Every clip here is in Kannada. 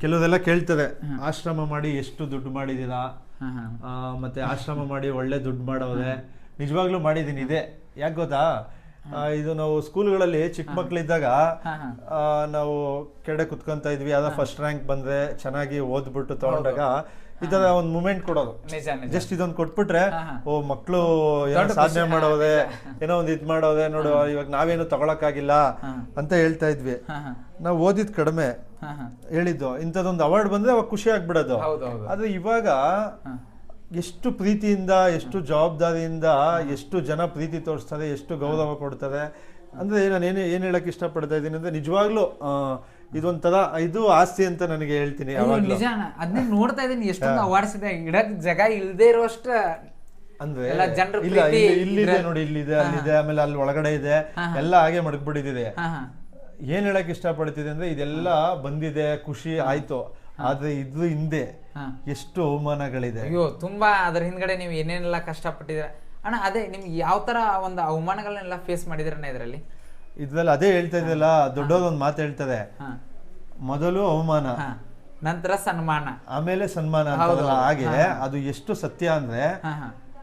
ಕೆಲವುದೆಲ್ಲ ಕೇಳ್ತದೆ ಆಶ್ರಮ ಮಾಡಿ ಎಷ್ಟು ದುಡ್ಡು ಹಾ ಮತ್ತೆ ಆಶ್ರಮ ಮಾಡಿ ಒಳ್ಳೆ ದುಡ್ಡು ಮಾಡೋದೆ ನಿಜವಾಗ್ಲೂ ಮಾಡಿದ್ದೀನಿ ಇದೆ. ಯಾಕೆ ಗೊತ್ತಾ? ಇದು ನಾವು ಸ್ಕೂಲ್ಗಳಲ್ಲಿ ಚಿಕ್ಕ ಹಾ. ನಾವು ಕೆಡೆ ಕುತ್ಕೊಂತ ಇದ್ವಿ. ಯಾವ್ದೋ ಫಸ್ಟ್ ರ್ಯಾಂಕ್ ಬಂದ್ರೆ ಚೆನ್ನಾಗಿ ಓದ್ಬಿಟ್ಟು ತಗೊಂಡಾಗ ಈ ತರ ಒಂದು ಮೂಮೆಂಟ್ ಕೊಡೋದು. ಜಸ್ಟ್ ಇದೊಂದು ಕೊಟ್ಬಿಟ್ರೆ. ಓ ಮಕ್ಕಳು ಏನೋ ಸಾಧನೆ ಮಾಡೋದೇ ಏನೋ ಒಂದು ಇದ್ ಮಾಡೋದೆ ನೋಡು ಇವಾಗ ನಾವೇನು ತಗೊಳಕ್ಕಾಗಿಲ್ಲ ಆಗಿಲ್ಲ ಅಂತ ಹೇಳ್ತಾ ಇದ್ವಿ. ನಾವು ಓದಿದ್ ಕಡಿಮೆ. ಹೇಳಿದ್ದು. ಇಂಥದ್ದೊಂದು ಅವಾರ್ಡ್ ಬಂದ್ರೆ ಅವಾಗ ಖುಷಿ ಆಗ್ಬಿಡೋದು. ಆದ್ರೆ ಇವಾಗ ಎಷ್ಟು ಪ್ರೀತಿಯಿಂದ ಎಷ್ಟು ಜವಾಬ್ದಾರಿಯಿಂದ ಎಷ್ಟು ಜನ ಪ್ರೀತಿ ತೋರಿಸ್ತಾರೆ ಎಷ್ಟು ಗೌರವ ಕೊಡ್ತಾರೆ. ಅಂದ್ರೆ ನಾನು ಏನು ಏನು ಹೇಳಕ್ ಇಷ್ಟಪಡ್ತಾ ಇದ್ದೀನಿ ಅಂದ್ರೆ ನಿಜವಾಗ್ಲೂ ಇದೊಂಥರ ಇದು ಆಸ್ತಿ ಅಂತ ನನಗೆ ಹೇಳ್ತೀನಿ ನಿಜ ಅದನ್ನೇ ನೋಡ್ತಾ ಇದೀನಿ ಎಷ್ಟೊಂದು ಅವಾರ್ಡ್ಸ್ ಇದೆ. ಇಡಕ್ ಜಾಗ ಇಲ್ದೇ ಇರುವಷ್ಟ ಅಂದ್ರೆ ಇಲ್ಲ ಇಲ್ಲಿದೆ ನೋಡಿ ಇಲ್ಲಿದೆ ಅಲ್ಲಿದೆ ಆಮೇಲೆ ಅಲ್ಲಿ ಒಳಗಡೆ ಇದೆ. ಎಲ್ಲ ಹಾಗೆ ಮಡಗ್ಬಿಟ್ಟಿದೆ ಏನ್ ಹೇಳಕ್ ಇಷ್ಟಪಡ್ತಿದೆ ಅಂದ್ರೆ ಇದೆಲ್ಲ ಬಂದಿದೆ ಖುಷಿ ಆಯ್ತು. ಆದ್ರೆ ಇದು ಹಿಂದೆ. ಎಷ್ಟು ಅವಮಾನಗಳಿದೆ. ಅಯ್ಯೋ ತುಂಬಾ ಅದ್ರ ಹಿಂದ್ಗಡೆ ನೀವು ಏನೇನೆಲ್ಲ ಕಷ್ಟಪಟ್ಟಿದ್ದೀರ? ಅಣ್ಣ ಅದೇ ನಿಮ್ಗೆ ಯಾವ ತರ ಒಂದು ಅವಮಾನಗಳನ್ನೆಲ್ಲ ಫೇಸ್ ಮಾಡಿದ್ರಣ್ಣ ಇದರಲ್ಲಿ? ಇದ್ರಲ್ಲಿ ಅದೇ ಹೇಳ್ತಾ ಇದೆಯಲ್ಲ ದೊಡ್ಡದೊಂದು ಮಾತು ಹೇಳ್ತದೆ ಮೊದಲು ಅವಮಾನ ನಂತರ ಸನ್ಮಾನ. ಆಮೇಲೆ ಸನ್ಮಾನ ಹಾಗೆ ಅದು ಎಷ್ಟು ಸತ್ಯ ಅಂದ್ರೆ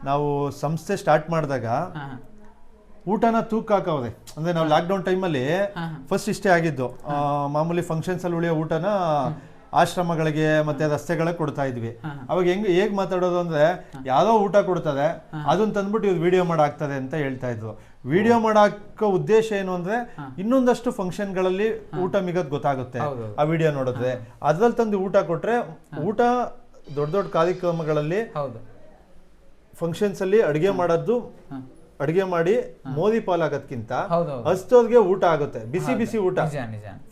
ನಾವು ಸಂಸ್ಥೆ ಸ್ಟಾರ್ಟ್ ಮಾಡಿದಾಗ ಊಟನ ತೂಕ ಹಾಕವ್ರೆ. ಅಂದ್ರೆ ನಾವು ಲಾಕ್ಡೌನ್ ಟೈಮಲ್ಲಿ ಫಸ್ಟ್ ಇಷ್ಟೇ ಆಗಿದ್ದು. ಮಾಮೂಲಿ ಫಂಕ್ಷನ್ಸ್ ಅಲ್ಲಿ ಉಳಿಯೋ ಊಟನ ಆಶ್ರಮಗಳಿಗೆ ಮತ್ತೆ ರಸ್ತೆಗಳಿಗೆ ಕೊಡ್ತಾ ಇದ್ವಿ. ಅವಾಗ ಹೆಂಗ್ ಹೇಗ್ ಮಾತಾಡೋದು ಅಂದ್ರೆ ಯಾವ್ದೋ ಊಟ ಕೊಡ್ತದೆ ಅದನ್ನ ತಂದ್ಬಿಟ್ಟು ಇವ್ರು ವಿಡಿಯೋ ಮಾಡಾಕ್ತದೆ ಅಂತ ಹೇಳ್ತಾ ಇದ್ರು. ವಿಡಿಯೋ ಮಾಡಾಕೋ ಉದ್ದೇಶ ಏನು ಅಂದ್ರೆ ಇನ್ನೊಂದಷ್ಟು ಫಂಕ್ಷನ್ಗಳಲ್ಲಿ ಊಟ ಮಿಗದ್ ಗೊತ್ತಾಗುತ್ತೆ ಆ ವಿಡಿಯೋ ನೋಡಿದ್ರೆ. ಅದ್ರಲ್ಲಿ ತಂದು ಊಟ ಕೊಟ್ರೆ ಊಟ ದೊಡ್ಡ ದೊಡ್ಡ ಕಾರ್ಯಕ್ರಮಗಳಲ್ಲಿ ಫಂಕ್ಷನ್ಸ್ ಅಲ್ಲಿ ಅಡುಗೆ ಮಾಡೋದು ಅಡಿಗೆ ಮಾಡಿ ಮೋದಿ ಪಾಲಾಗೋದ್ಕಿಂತ ಹಸ್ತೋದ್ಗೆ ಊಟ ಆಗುತ್ತೆ. ಬಿಸಿ ಬಿಸಿ ಊಟ.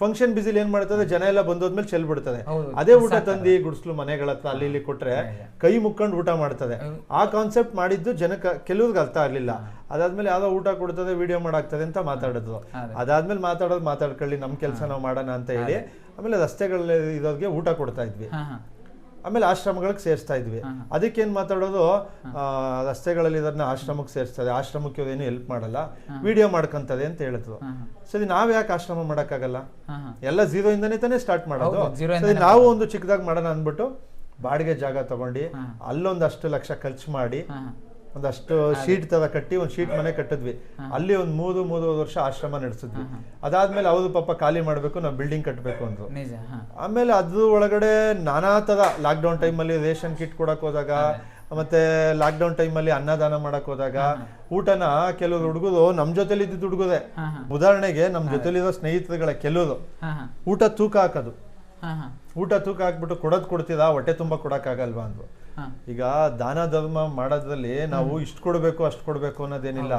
ಫಂಕ್ಷನ್ ಬಿಸಿಲಿ ಏನ್ ಮಾಡ್ತದೆ ಜನ ಎಲ್ಲ ಬಂದೋದ್ಮೇಲೆ ಚೆಲ್ ಬಿಡ್ತದೆ. ಅದೇ ಊಟ ತಂದಿ ಗುಡಿಸ್ಲು ಮನೆಗಳ ಹತ್ರ ಅಲ್ಲಿ ಇಲ್ಲಿ ಕೊಟ್ರೆ ಕೈ ಮುಕ್ಕೊಂಡು ಊಟ ಮಾಡ್ತದೆ. ಆ ಕಾನ್ಸೆಪ್ಟ್ ಮಾಡಿದ್ದು ಜನಕ್ಕೆ ಕೆಲವ್ರಿಗೆ ಅರ್ಥ ಆಗ್ಲಿಲ್ಲ. ಅದಾದ್ಮೇಲೆ ಯಾವ್ದೋ ಊಟ ಕೊಡ್ತದೆ ವಿಡಿಯೋ ಮಾಡಾಗ್ತದೆ ಅಂತ ಮಾತಾಡಿದ್ರು ಅದೇ. ಅದಾದ್ಮೇಲೆ ಮಾತಾಡೋದು ಮಾತಾಡ್ಕೊಳ್ಳಿ ನಮ್ ಕೆಲಸ ನಾವು ಮಾಡೋಣ ಅಂತ ಹೇಳಿ ಆಮೇಲೆ ರಸ್ತೆಗಳಲ್ಲಿ ಇರೋರ್ಗೆ ಊಟ ಕೊಡ್ತಾ ಇದ್ವಿ. ಆಮೇಲೆ ಆಶ್ರಮಗಳಿಗೆ ಸೇರಿಸ್ತಾ ಇದ್ವಿ. ಅದಕ್ಕೇನ್ ಮಾತಾಡೋದು? ರಸ್ತೆಗಳಲ್ಲಿ ಇದನ್ನ ಆಶ್ರಮಕ್ಕೆ ಸೇರಿಸ್ತದೆ ಆಶ್ರಮಕ್ಕೆ ಏನೂ ಹೆಲ್ಪ್ ಮಾಡಲ್ಲ. ವಿಡಿಯೋ ಮಾಡ್ಕೊಂತದೆ ಅಂತ ಹೇಳಿದ್ರು. ಸರಿ ನಾವ್ ಯಾಕೆ ಆಶ್ರಮ ಮಾಡಕ್ಕಾಗಲ್ಲ? ಎಲ್ಲ ಜೀರೋ ಇಂದನೇ ತಾನೇ ಸ್ಟಾರ್ಟ್ ಮಾಡೋದು. ಸರಿ ನಾವು ಒಂದು ಚಿಕ್ಕದಾಗಿ ಮಾಡೋಣ ಅಂದ್ಬಿಟ್ಟು ಬಾಡಿಗೆ ಜಾಗ ತಗೊಂಡು ಅಲ್ಲೊಂದಷ್ಟು ಲಕ್ಷ ಖರ್ಚು ಮಾಡಿ ಒಂದಷ್ಟು ಶೀಟ್ ತರ ಕಟ್ಟಿ ಒಂದು ಶೀಟ್ ಮನೆ ಕಟ್ಟಿದ್ವಿ. ಅಲ್ಲಿ ಒಂದು ಮೂರು ಮೂರುವರೆ ವರ್ಷ ಆಶ್ರಮ ನಡೆಸಿದ್ವಿ. ಅದಾದ್ಮೇಲೆ ಅವರು ಪಾಪ ಖಾಲಿ ಮಾಡ್ಬೇಕು ನಾವು ಬಿಲ್ಡಿಂಗ್ ಕಟ್ಟಬೇಕು ಅಂದ್ರು. ಆಮೇಲೆ ಅದ್ರ ಒಳಗಡೆ ನಾನಾ ತರ ಲಾಕ್ಡೌನ್ ಟೈಮಲ್ಲಿ ರೇಷನ್ ಕಿಟ್ ಕೊಡಕ್ ಹೋದಾಗ ಮತ್ತೆ ಲಾಕ್ಡೌನ್ ಟೈಮಲ್ಲಿ ಅನ್ನದಾನ ಮಾಡಕ್ ಹೋದಾಗ ಊಟನ ಕೆಲವರು ಹುಡುಗರು ನಮ್ ಜೊತೆಲಿ ಇದ್ದಿದ್ದು ಹುಡುಗರೆ ಉದಾಹರಣೆಗೆ ನಮ್ ಜೊತೆಲಿರೋ ಸ್ನೇಹಿತರುಗಳ ಕೆಲವರು. ಊಟ ತೂಕ ಹಾಕೋದು. ಊಟ ತೂಕ ಹಾಕ್ಬಿಟ್ಟು ಕೊಡೋದು ಕೊಡ್ತೀರಾ ಹೊಟ್ಟೆ ತುಂಬಾ ಕೊಡಕ್ಕಾಗಲ್ವಾ ಅಂದ್ರು. ಈಗ ದಾನ ಧರ್ಮ ಮಾಡೋದ್ರಲ್ಲಿ ನಾವು ಇಷ್ಟು ಕೊಡ್ಬೇಕು ಅಷ್ಟು ಕೊಡ್ಬೇಕು ಅನ್ನೋದೇನಿಲ್ಲ.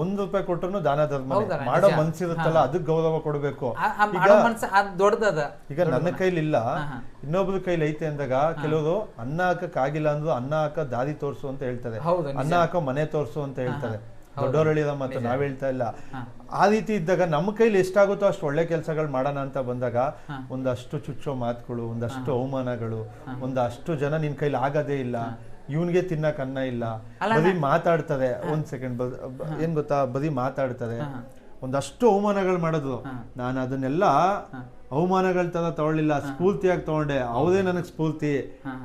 ಒಂದ್ ರೂಪಾಯಿ ಕೊಟ್ಟರು ದಾನ ಧರ್ಮ ಮಾಡೋ ಮನ್ಸಿರುತ್ತಲ್ಲ ಅದಕ್ಕೆ ಗೌರವ ಕೊಡ್ಬೇಕು. ಈಗ ನನ್ನ ಕೈಲಿಲ್ಲ. ಇನ್ನೊಬ್ರ ಕೈಲಿ ಐತೆ ಅಂದಾಗ ಕೆಲವರು ಅನ್ನ ಹಾಕಕ್ ಆಗಿಲ್ಲ ಅಂದ್ರು ಅನ್ನ ಹಾಕ ದಾರಿ ತೋರ್ಸು ಅಂತ ಹೇಳ್ತಾರೆ. ಅನ್ನ ಹಾಕೋ ಮನೆ ತೋರ್ಸು ಅಂತ ಹೇಳ್ತಾರೆ. ದೊಡ್ಡವರು ಹೇಳಿದ ಮತ್ತು ನಾವ್ ಹೇಳ್ತಾ ಇಲ್ಲ. ಆ ರೀತಿ ಇದ್ದಾಗ ನಮ್ಮ ಕೈಲಿ ಎಷ್ಟಾಗುತ್ತೋ ಅಷ್ಟು ಒಳ್ಳೆ ಕೆಲಸಗಳು ಮಾಡೋಣ ಅಂತ ಬಂದಾಗ ಒಂದಷ್ಟು ಚುಚ್ಚೋ ಮಾತುಗಳು ಒಂದಷ್ಟು ಅವಮಾನಗಳು ಒಂದಷ್ಟು ಜನ ನಿನ್ ಕೈಲಿ ಆಗೋದೇ ಇಲ್ಲ. ಇವನ್ಗೆ ತಿನ್ನಕ್ ಅನ್ನ ಇಲ್ಲ. ಬರೀ ಮಾತಾಡ್ತದೆ. ಒಂದ್ ಸೆಕೆಂಡ್ ಏನ್ ಗೊತ್ತಾ? ಬರೀ ಮಾತಾಡ್ತದೆ. ಒಂದಷ್ಟು ಅವಮಾನಗಳು ಮಾಡಿದ್ರು ನಾನು ಅದನ್ನೆಲ್ಲ ಅವಮಾನಗಳ ತರ ತಗೊಳ್ಳಿಲ್ಲ. ಸ್ಫೂರ್ತಿಯಾಗಿ ತಗೊಂಡೆ. ಅವದೇ ನನಗೆ ಸ್ಫೂರ್ತಿ.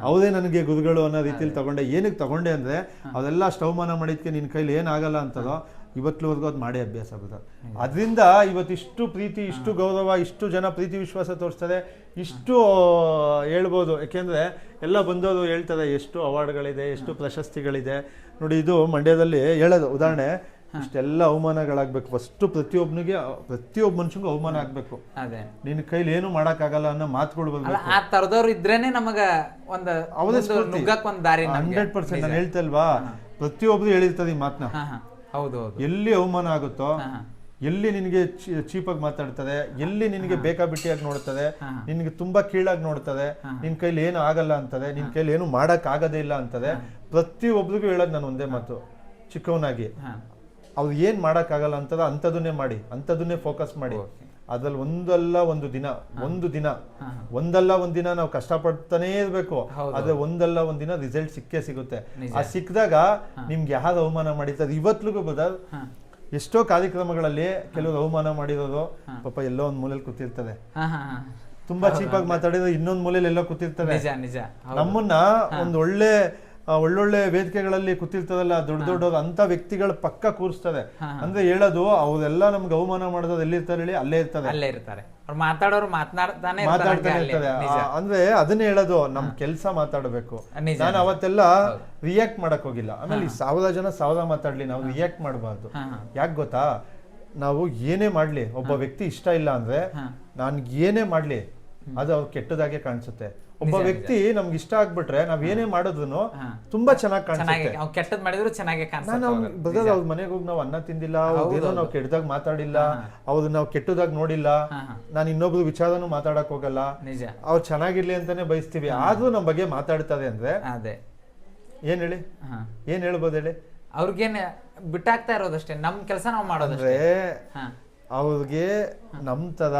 ಅವದೇ ನನಗೆ ಗುರುಗಳು ಅನ್ನೋ ರೀತಿಲಿ ತಗೊಂಡೆ. ಏನಕ್ಕೆ ತಗೊಂಡೆ ಅಂದ್ರೆ ಅವೆಲ್ಲ ಅಷ್ಟು ಅವಮಾನ ಮಾಡಿದ್ಕೆ ನಿನ್ನ ಕೈಲಿ ಏನಾಗಲ್ಲ ಅಂತದೋ ಇವತ್ಲವರೆಗೂ ಅದು ಮಾಡೇ ಅಭ್ಯಾಸ ಬರ್ತದೆ ಅದರಿಂದ ಇವತ್ತು ಇಷ್ಟು ಪ್ರೀತಿ ಇಷ್ಟು ಗೌರವ ಇಷ್ಟು ಜನ ಪ್ರೀತಿ ವಿಶ್ವಾಸ ತೋರಿಸ್ತಾರೆ ಇಷ್ಟು ಹೇಳ್ಬೋದು. ಯಾಕೆಂದರೆ ಎಲ್ಲ ಬಂದವರು ಹೇಳ್ತಾರೆ ಎಷ್ಟು ಅವಾರ್ಡ್ಗಳಿದೆ ಎಷ್ಟು ಪ್ರಶಸ್ತಿಗಳಿದೆ. ನೋಡಿ ಇದು ಮಂಡ್ಯದಲ್ಲಿ ಹೇಳೋದು. ಉದಾಹರಣೆ ಇಷ್ಟೆಲ್ಲ ಅವಮಾನಗಳಾಗ್ಬೇಕು. ಫಸ್ಟ್ ಪ್ರತಿಯೊಬ್ಬನಿಗೆ ಪ್ರತಿಯೊಬ್ಬ ಮನುಷ್ಯನಿಗೂ ಅವಮಾನ ಆಗ್ಬೇಕು. ಅದೇ. ನಿನ್ನ ಕೈಲಿ ಏನು ಮಾಡಕ್ಕಾಗಲ್ಲ ಅನ್ನೋ ಮಾತುಗಳು ಬರ್ಬೇಕು. ಆ ತರದವ್ರು ಇದ್ರೇನೆ ನಮಗ ಒಂದು ಅವದೇ ಮುಂದೆ ನುಗ್ಗಕ್ ಒಂದ್ ದಾರಿ. ಹಂಡ್ರೆಡ್ ಪರ್ಸೆಂಟ್ ನಾನು ಹೇಳ್ತಲ್ವಾ? ಪ್ರತಿಯೊಬ್ರು ಹೇಳಿರ್ತದೆ ಈ ಮಾತನ್ನ ಹೌದು ಹೌದು. ಎಲ್ಲಿ ಅವಮಾನ ಆಗುತ್ತೋ ಎಲ್ಲಿ ನಿನಗೆ ಚೀಪಾಗಿ ಮಾತಾಡ್ತದೆ ಎಲ್ಲಿ ನಿನಗೆ ಬೇಕಾಬಿಟ್ಟಿಯಾಗಿ ನೋಡ್ತದೆ ನಿನಗೆ ತುಂಬಾ ಕೀಳಾಗಿ ನೋಡ್ತದೆ ನಿನ್ ಕೈಲಿ ಏನು ಆಗಲ್ಲ ಅಂತದೆ ನಿನ್ ಕೈಲಿ ಏನು ಮಾಡಕ್ ಆಗದೇ ಇಲ್ಲ ಅಂತದೆ ಪ್ರತಿಯೊಬ್ಬರಿಗೂ ಹೇಳೋದು ನಾನು ಒಂದೇ ಮಾತು. ಚಿಕ್ಕವನಾಗಿ. ಅವ್ರು ಏನ್ ಮಾಡೋಕ್ಕಾಗಲ್ಲ ಅಂತದ ಅಂಥದನ್ನೇ ಮಾಡಿ ಅಂಥದನ್ನೇ ಫೋಕಸ್ ಮಾಡಿ. ಅದ್ರಲ್ಲಿ ಒಂದಲ್ಲ ಒಂದು ದಿನ ಒಂದು ದಿನ. ಒಂದಲ್ಲ ಒಂದ್ ದಿನ ನಾವು ಕಷ್ಟಪಡ್ತಾನೆ ಇರ್ಬೇಕು. ಆದ್ರೆ ಒಂದಲ್ಲ ಒಂದ್ ದಿನ ರಿಸಲ್ಟ್ ಸಿಕ್ಕೇ ಸಿಗುತ್ತೆ. ಆ ಸಿಕ್ಕಿದಾಗ ನಿಮ್ಗೆ ಯಾರು ಅವಮಾನ ಮಾಡಿರ್ತಾರೆ ಇವತ್ತಿಗೂ ಬದಲ್ ಎಷ್ಟೋ ಕಾರ್ಯಕ್ರಮಗಳಲ್ಲಿ ಕೆಲವರು ಅವಮಾನ ಮಾಡಿರೋದು ಪಾಪ ಎಲ್ಲೋ ಒಂದ್ ಮೂಲೆಯಲ್ಲಿ ಕೂತಿರ್ತದೆ. ತುಂಬಾ ಚೀಪಾಗಿ ಮಾತಾಡಿದ್ರೆ ಇನ್ನೊಂದ್ ಮೂಲೆಯಲ್ಲಿ ಎಲ್ಲ ನಿಜ ನಮ್ಮನ್ನ ಒಂದ್ ಒಳ್ಳೆ ಒಳ್ಳೊಳ್ಳೆ ವೇದಿಕೆಗಳಲ್ಲಿ ಕೂತಿರ್ತದಲ್ಲ ದೊಡ್ಡ ದೊಡ್ಡ ಅಂತ ವ್ಯಕ್ತಿಗಳ ಪಕ್ಕ ಕೂರಿಸ್ತದೆ. ಅಂದ್ರೆ ಹೇಳೋದು ಅವ್ರೆಲ್ಲ ನಮ್ಗೆ ಅವಮಾನ ಮಾಡೋದು ಎಲ್ಲಿರ್ತಾರೆ ಹೇಳಿ? ಅಲ್ಲೇ ಇರ್ತದೆ. ಅಲ್ಲೇ ಇರ್ತಾರೆ. ಮಾತಾಡೋರು ಮಾತನಾಡ್ತಾನೆ ಮಾತಾಡ್ತಾನೆ. ಇರ್ತದೆ ಅಂದ್ರೆ ಅದನ್ನೇ ಹೇಳೋದು ನಮ್ ಕೆಲ್ಸ ಮಾತಾಡ್ಬೇಕು. ನಾನು ಅವತ್ತೆಲ್ಲ ರಿಯಾಕ್ಟ್ ಮಾಡಕ್ ಹೋಗಿಲ್ಲ. ಆಮೇಲೆ ಈ ಸಾವಿರ ಜನ ಸಾವಿರ ಮಾತಾಡ್ಲಿ ನಾವು ರಿಯಾಕ್ಟ್ ಮಾಡಬಾರ್ದು. ಯಾಕೆ ಗೊತ್ತಾ? ನಾವು ಏನೇ ಮಾಡ್ಲಿ ಒಬ್ಬ ವ್ಯಕ್ತಿ ಇಷ್ಟ ಇಲ್ಲ ಅಂದ್ರೆ ನಾನು ಏನೇ ಮಾಡ್ಲಿ ಅದು ಅವ್ರು ಕೆಟ್ಟದಾಗೆ ಕಾಣಿಸುತ್ತೆ. ಒಬ್ಬ ವ್ಯಕ್ತಿ ನಮ್ಗೆ ಇಷ್ಟ ಆಗ್ಬಿಟ್ರೆ ನಾವ್ ಏನೇ ಮಾಡೋದನ್ನು ತುಂಬಾ ಚೆನ್ನಾಗಿ ಕಾಣಿಸುತ್ತೆ. ಕೆಟ್ಟದ್ ಮಾಡಿದ್ರು ಚೆನ್ನಾಗಿ ನಾನು ಅವ್ರ ಮನೆಗೆ ಹೋಗಿ ನಾವು ಅನ್ನ ತಿಂದಿಲ್ಲ ಅವ್ರದ್ದೇನೋ ನಾವು ಕೆಟ್ಟದಾಗ ಮಾತಾಡಿಲ್ಲ ಅವ್ರು ನಾವು ಕೆಟ್ಟದಾಗ ನೋಡಿಲ್ಲ ನಾನು ಇನ್ನೊಬ್ರು ವಿಚಾರನೂ ಮಾತಾಡಕ್ ಹೋಗಲ್ಲ. ನಿಜ. ಅವ್ರು ಚೆನ್ನಾಗಿರ್ಲಿ ಅಂತಾನೆ ಬಯಸ್ತೀವಿ. ಆದ್ರೂ ನಮ್ಮ ಬಗ್ಗೆ ಮಾತಾಡ್ತಾರೆ ಅಂದ್ರೆ ಅದೇ. ಏನ್ ಹೇಳಿ? ಏನ್ ಹೇಳ್ಬೋದು ಹೇಳಿ? ಅವ್ರಿಗೇನ್ ಬಿಟ್ಟಾಗ್ತಾ ಇರೋದಷ್ಟೇ. ನಮ್ ಕೆಲಸ ನಾವು ಹಾ. ಅವ್ರಿಗೆ ನಮ್ಮ ಥರ